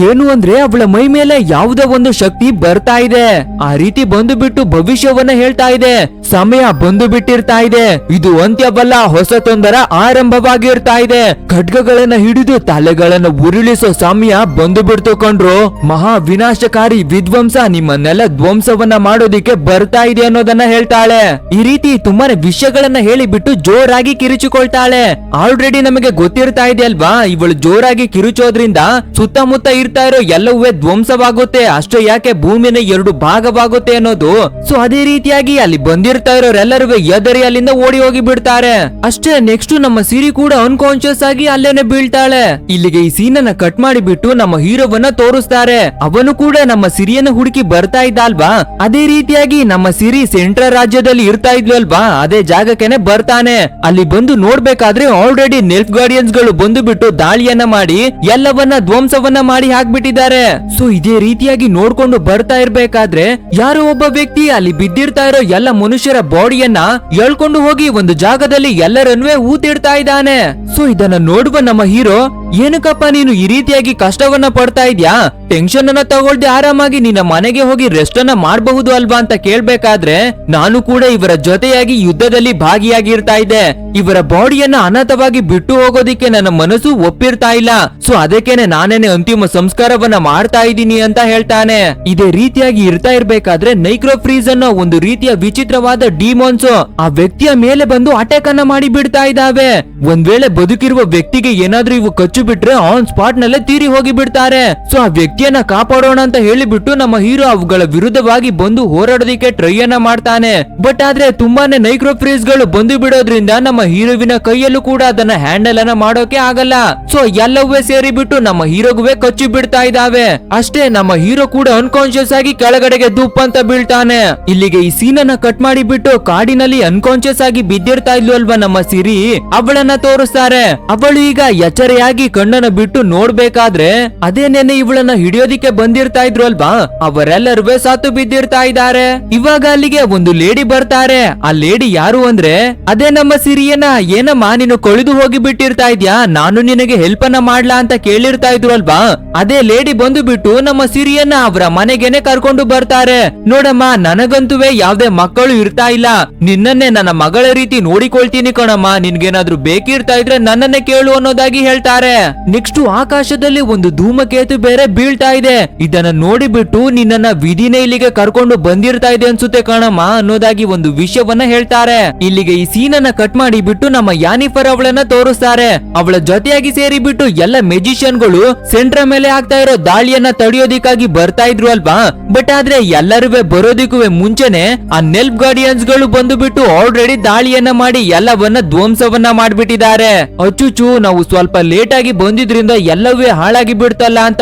ಏನು ಅಂದ್ರೆ ಅವಳ ಮೈ ಮೇಲೆ ಯಾವುದೋ ಒಂದು ಶಕ್ತಿ ಬರ್ತಾ ಇದೆ. ಆ ರೀತಿ ಬಂದು ಬಿಟ್ಟು ಭವಿಷ್ಯವನ್ನ ಹೇಳ್ತಾ ಇದೆ. ಸಮಯ ಬಂದು ಬಿಟ್ಟಿರ್ತಾ ಇದೆ. ಇದು ಅಂತ್ಯವಲ್ಲ ಹೊಸತೊಂದರ ಆರಂಭವಾಗಿರ್ತಾ ಇದೆ. ಖಡ್ಗಗಳನ್ನ ಹಿಡಿದು ತಲೆಗಳನ್ನ ಉರುಳಿಸೋ ಸಮಯ ಬಂದು ಬಿಡ್ತು ಕಂಡ್ರು ಮಹಾ ವಿನಾಶಕಾರಿ ವಿಧ್ವಂಸ ನಿಮ್ಮನ್ನೆಲ್ಲ ಧ್ವಂಸವನ್ನ ಮಾಡೋದಿಕ್ಕೆ ಬರ್ತಾ ಇದೆ ಅನ್ನೋದನ್ನ ಹೇಳ್ತಾಳೆ. ಈ ರೀತಿ ತುಂಬಾನೇ ವಿಷಯಗಳನ್ನ ಹೇಳಿಬಿಟ್ಟು ಜೋರಾಗಿ ಕಿರುಚಿಕೊಳ್ತಾಳೆ. ಆಲ್ರೆಡಿ ನಮಗೆ ಗೊತ್ತಿರ್ತಾ ಇದೆ ಅಲ್ವಾ ಇವಳು ಜೋರಾಗಿ ಕಿರುಚೋದ್ರಿಂದ ಸುತ್ತಮುತ್ತ ಇರ್ತಾ ಇರೋ ಎಲ್ಲವೂ ಧ್ವಂಸವಾಗುತ್ತೆ. ಅಷ್ಟೇ ಯಾಕೆ ಭೂಮಿನ ಎರಡು ಭಾಗವಾಗುತ್ತೆ ಅನ್ನೋದು? ಸೊ ಅದೇ ರೀತಿಯಾಗಿ ಅಲ್ಲಿ ಬಂದಿರ್ತಾ ಇರೋರೆಲ್ಲರೂ ಎದರಿ ಅಲ್ಲಿಂದ ಓಡಿ ಹೋಗಿ ಬಿಡ್ತಾರೆ ಅಷ್ಟೇ ನೆಕ್ಸ್ಟ್ ನಮ್ಮ ಸಿರಿ ಕೂಡ ಅನ್ಕಾನ್ಶಿಯಸ್ ಆಗಿ ಅಲ್ಲೇನೆ ಬೀಳ್ತಾಳೆ. ಇಲ್ಲಿಗೆ ಈ ಸೀನ್ ಅನ್ನ ಕಟ್ ಮಾಡಿಬಿಟ್ಟು ನಮ್ಮ ಹೀರೋವನ್ನ ತೋರಿಸ್ತಾರೆ. ಅವನು ಕೂಡ ನಮ್ಮ ಸಿರಿಯನ್ನ ಹುಡುಕಿ ಬರ್ತಾ ಇದ್ದ ಅಲ್ವಾ ಅದೇ ರೀತಿಯಾಗಿ ನಮ್ಮ ಸಿರಿ ಸೆಂಟ್ರಲ್ ರಾಜ್ಯದಲ್ಲಿ ಇರ್ತಾ ಇದ್ಲು ಅಲ್ವಾ? ಅದೇ ಜಾಗಕ್ಕೆನೆ ಬರ್ತಾನೆ. ಅಲ್ಲಿ ಬಂದು ನೋಡ್ಬೇಕಾದ್ರೆ ಆಲ್ರೆಡಿ ನೆಲ್ಫ್ ಗಾರ್ಡಿಯನ್ಸ್ಗಳು ಬಂದು ಬಿಟ್ಟು ದಾಳಿಯನ್ನ ಮಾಡಿ, ಎಲ್ಲವನ್ನ ಧ್ವಂಸವನ್ನ ಮಾಡಿ ಹಾಕ್ಬಿಟ್ಟಿದ್ದಾರೆ. ಸೊ ಇದೇ ರೀತಿಯಾಗಿ ನೋಡ್ಕೊಂಡು ಬರ್ತಾ ಇರ್ಬೇಕಾದ್ರೆ ಯಾರೋ ಒಬ್ಬ ವ್ಯಕ್ತಿ ಅಲ್ಲಿ ಬಿದ್ದಿರ್ತಾ ಇರೋ ಎಲ್ಲ ಮನುಷ್ಯರ ಬಾಡಿಯನ್ನ ಎಳ್ಕೊಂಡು ಹೋಗಿ ಒಂದು ಜಾಗದಲ್ಲಿ ಎಲ್ಲರನ್ನೂ ಊತಿಡ್ತಾ ಇದ್ದಾನೆ. ಸೊ ಇದನ್ನ ನೋಡುವ ನಮ್ಮ ಹೀರೋ, ಏನಕ್ಕಪ್ಪ ನೀನು ಈ ರೀತಿಯಾಗಿ ಕಷ್ಟವನ್ನ ಪಡ್ತಾ ಇದ್ಯಾ? ಟೆನ್ಷನ್ ಅನ್ನ ತಗೊಳ್ದೆ ಆರಾಮಾಗಿ ನಿನ್ನ ಮನೆಗೆ ಹೋಗಿ ರೆಸ್ಟ್ ಅನ್ನ ಮಾಡಬಹುದು ಅಲ್ವಾ ಅಂತ ಕೇಳ್ಬೇಕಾದ್ರೆ ನಾನು ಕೂಡ ಇವರ ಜೊತೆಯಾಗಿ ಯುದ್ಧದಲ್ಲಿ ಭಾಗಿಯಾಗಿರ್ತಾ ಇದ್ದೆ. ಇವರ ಬಾಡಿಯನ್ನ ಅನಾಥವಾಗಿ ಬಿಟ್ಟು ಹೋಗೋದಿಕ್ಕೆ ನನ್ನ ಮನಸ್ಸು ಒಪ್ಪಿರ್ತಾ ಇಲ್ಲ. ಸೊ ಅದಕ್ಕೇನೆ ನಾನೇನೆ ಅಂತಿಮ ಸಂಸ್ಕಾರವನ್ನ ಮಾಡ್ತಾ ಇದ್ದೀನಿ ಅಂತ ಹೇಳ್ತಾನೆ. ಇದೇ ರೀತಿಯಾಗಿ ಇರ್ತಾ ಇರ್ಬೇಕಾದ್ರೆ ನೈಕ್ರೋ ಫ್ರೀಸ್ ಅನ್ನೋ ಒಂದು ರೀತಿಯ ವಿಚಿತ್ರವಾದ ಡಿಮೋನ್ಸ್ ಆ ವ್ಯಕ್ತಿಯ ಮೇಲೆ ಬಂದು ಅಟ್ಯಾಕ್ ಅನ್ನ ಮಾಡಿ ಬಿಡ್ತಾ ಇದ್ದಾವೆ. ಒಂದ್ ವೇಳೆ ಬದುಕಿರುವ ವ್ಯಕ್ತಿಗೆ ಏನಾದ್ರೂ ಇವು ಕಚ್ಚು ಬಿಟ್ರೆ ಆನ್ ಸ್ಪಾಟ್ ನಲ್ಲೇ ತೀರಿ ಹೋಗಿ ಬಿಡ್ತಾರೆ. ಸೊ ಆ ವ್ಯಕ್ತಿಯನ್ನ ಕಾಪಾಡೋಣ ಅಂತ ಹೇಳಿಬಿಟ್ಟು ನಮ್ಮ ಹೀರೋ ಅವುಗಳ ವಿರುದ್ಧವಾಗಿ ಬಂದು ಹೋರಾಡೋದಿಕ್ಕೆ ಟ್ರೈ ಅನ್ನ ಮಾಡ್ತಾನೆ. ಬಟ್ ಆದ್ರೆ ತುಂಬಾನೇ ನೈಕ್ರೋ ಫ್ರೀಸ್ಗಳು ಬಂದು ಬಿಡೋದ್ರಿಂದ ನಮ್ಮ ಹೀರೋವಿನ ಕೈಯಲ್ಲೂ ಕೂಡ ಅದನ್ನ ಹ್ಯಾಂಡಲ್ ಅನ್ನ ಮಾಡೋಕೆ ಆಗಲ್ಲ. ಸೊ ಎಲ್ಲವೇ ಸೇರಿ ಬಿಟ್ಟು ನಮ್ಮ ಹೀರೋಗುವೆ ಕಚ್ಚಿ ಬಿಡ್ತಾ ಇದಾವೆ ಅಷ್ಟೇ ನಮ್ಮ ಹೀರೋ ಕೂಡ ಅನ್ಕಾನ್ಶಿಯಸ್ ಆಗಿ ಕೆಳಗಡೆಗೆ ದೂಪ್ ಅಂತ ಬೀಳ್ತಾನೆ. ಇಲ್ಲಿಗೆ ಈ ಸೀನ್ ಅನ್ನ ಕಟ್ ಮಾಡಿ ಬಿಟ್ಟು ಕಾಡಿನಲ್ಲಿ ಅನ್ಕಾನ್ಶಿಯಸ್ ಆಗಿ ಬಿದ್ದಿರ್ತಾ ಇದ್ಲು ಅಲ್ವಾ ನಮ್ಮ ಸಿರಿ? ಅವಳನ್ನ ತೋರಿಸ್ತಾರೆ. ಅವಳು ಈಗ ಎಚ್ಚರೆಯಾಗಿ ಕಣ್ಣನ್ನ ಬಿಟ್ಟು ನೋಡ್ಬೇಕಾದ್ರೆ ಅದೇ ನೆನೆ ಇವಳನ್ನ ಹಿಡಿಯೋದಿಕ್ಕೆ ಬಂದಿರ್ತಾ ಇದ್ರು ಅಲ್ವಾ? ಅವರೆಲ್ಲರೂ ಸಾತು ಬಿದ್ದಿರ್ತಾ ಇದ್ದಾರೆ. ಇವಾಗ ಅಲ್ಲಿಗೆ ಒಂದು ಲೇಡಿ ಬರ್ತಾರೆ. ಆ ಲೇಡಿ ಯಾರು ಅಂದ್ರೆ, ಅದೇ ನಮ್ಮ ಸಿರಿಯನ ಏನಮ್ಮ ನೀನು ಕೊಳಿದು ಹೋಗಿ ಬಿಟ್ಟಿರ್ತಾ ಇದ್ಯಾ? ನಾನು ನಿನಗೆ ಹೆಲ್ಪ್ ಅನ್ನ ಮಾಡ್ಲಾ ಅಂತ ಕೇಳಿರ್ತಾ ಇದ್ರು ಅಲ್ವಾ? ಅದೇ ಲೇಡಿ ಬಂದು ಬಿಟ್ಟು ನಮ್ಮ ಸಿರಿಯನ್ನ ಅವರ ಮನೆಗೆನೆ ಕರ್ಕೊಂಡು ಬರ್ತಾರೆ. ನೋಡಮ್ಮ, ನನಗಂತುವೆ ಯಾವ್ದೇ ಮಕ್ಕಳು ಇರ್ತಾ ಇಲ್ಲ. ನಿನ್ನನ್ನೇ ನನ್ನ ಮಗಳ ರೀತಿ ನೋಡಿಕೊಳ್ತೀನಿ ಕಣಮ್ಮ. ನಿನ್ಗೇನಾದ್ರೂ ಬೇಕಿರ್ತಾ ಇದ್ರೆ ನನ್ನನ್ನೇ ಕೇಳು ಅನ್ನೋದಾಗಿ ಹೇಳ್ತಾರೆ. ನೆಕ್ಸ್ಟ್ ಆಕಾಶದಲ್ಲಿ ಒಂದು ಧೂಮಕೇತು ಬೇರೆ ಬೀಳ್ತಾ ಇದೆ. ಇದನ್ನ ನೋಡಿಬಿಟ್ಟು ನಿನ್ನನ್ನ ವಿಧಿನೇ ಇಲ್ಲಿಗೆ ಕರ್ಕೊಂಡು ಬಂದಿರ್ತಾ ಇದೆ ಅನ್ಸುತ್ತೆ ಕಣಮ್ಮ ಅನ್ನೋದಾಗಿ ಒಂದು ವಿಷಯವನ್ನ ಹೇಳ್ತಾರೆ. ಇಲ್ಲಿಗೆ ಈ ಸೀನನ್ನ ಕಟ್ ಮಾಡಿ ಬಿಟ್ಟು ನಮ್ಮ ಯಾನಿಫರ್ ಅವಳನ್ನ ತೋರಿಸ್ತಾರೆ. ಅವಳ ಜೊತೆಯಾಗಿ ಸೇರಿ ಬಿಟ್ಟು ಎಲ್ಲ ಮೆಜಿಷಿಯನ್ಗಳು ಸೆಂಟ್ರ ಮೇಲೆ ಆಗ್ತಾ ಇರೋ ದಾಳಿಯನ್ನ ತಡೆಯೋದಿಕ್ಕಾಗಿ ಬರ್ತಾ ಇದ್ರು ಅಲ್ವಾ? ಬಟ್ ಆದ್ರೆ ಎಲ್ಲರೂ ಬರೋದಿಕ್ಕೂ ಮುಂಚೆನೆ ಆ ನೆಲ್ಪ್ ಗಾರ್ಡಿಯನ್ಸ್ಗಳು ಬಂದು ಬಿಟ್ಟು ಆಲ್ರೆಡಿ ದಾಳಿಯನ್ನ ಮಾಡಿ ಎಲ್ಲವನ್ನ ಧ್ವಂಸವನ್ನ ಮಾಡ್ಬಿಟ್ಟಿದ್ದಾರೆ. ಅಚ್ಚುಚು ನಾವು ಸ್ವಲ್ಪ ಲೇಟ್ ಆಗಿ ಬಂದಿದ್ರಿಂದ ಎಲ್ಲವೇ ಹಾಳಾಗಿ ಬಿಡ್ತಲ್ಲ ಅಂತ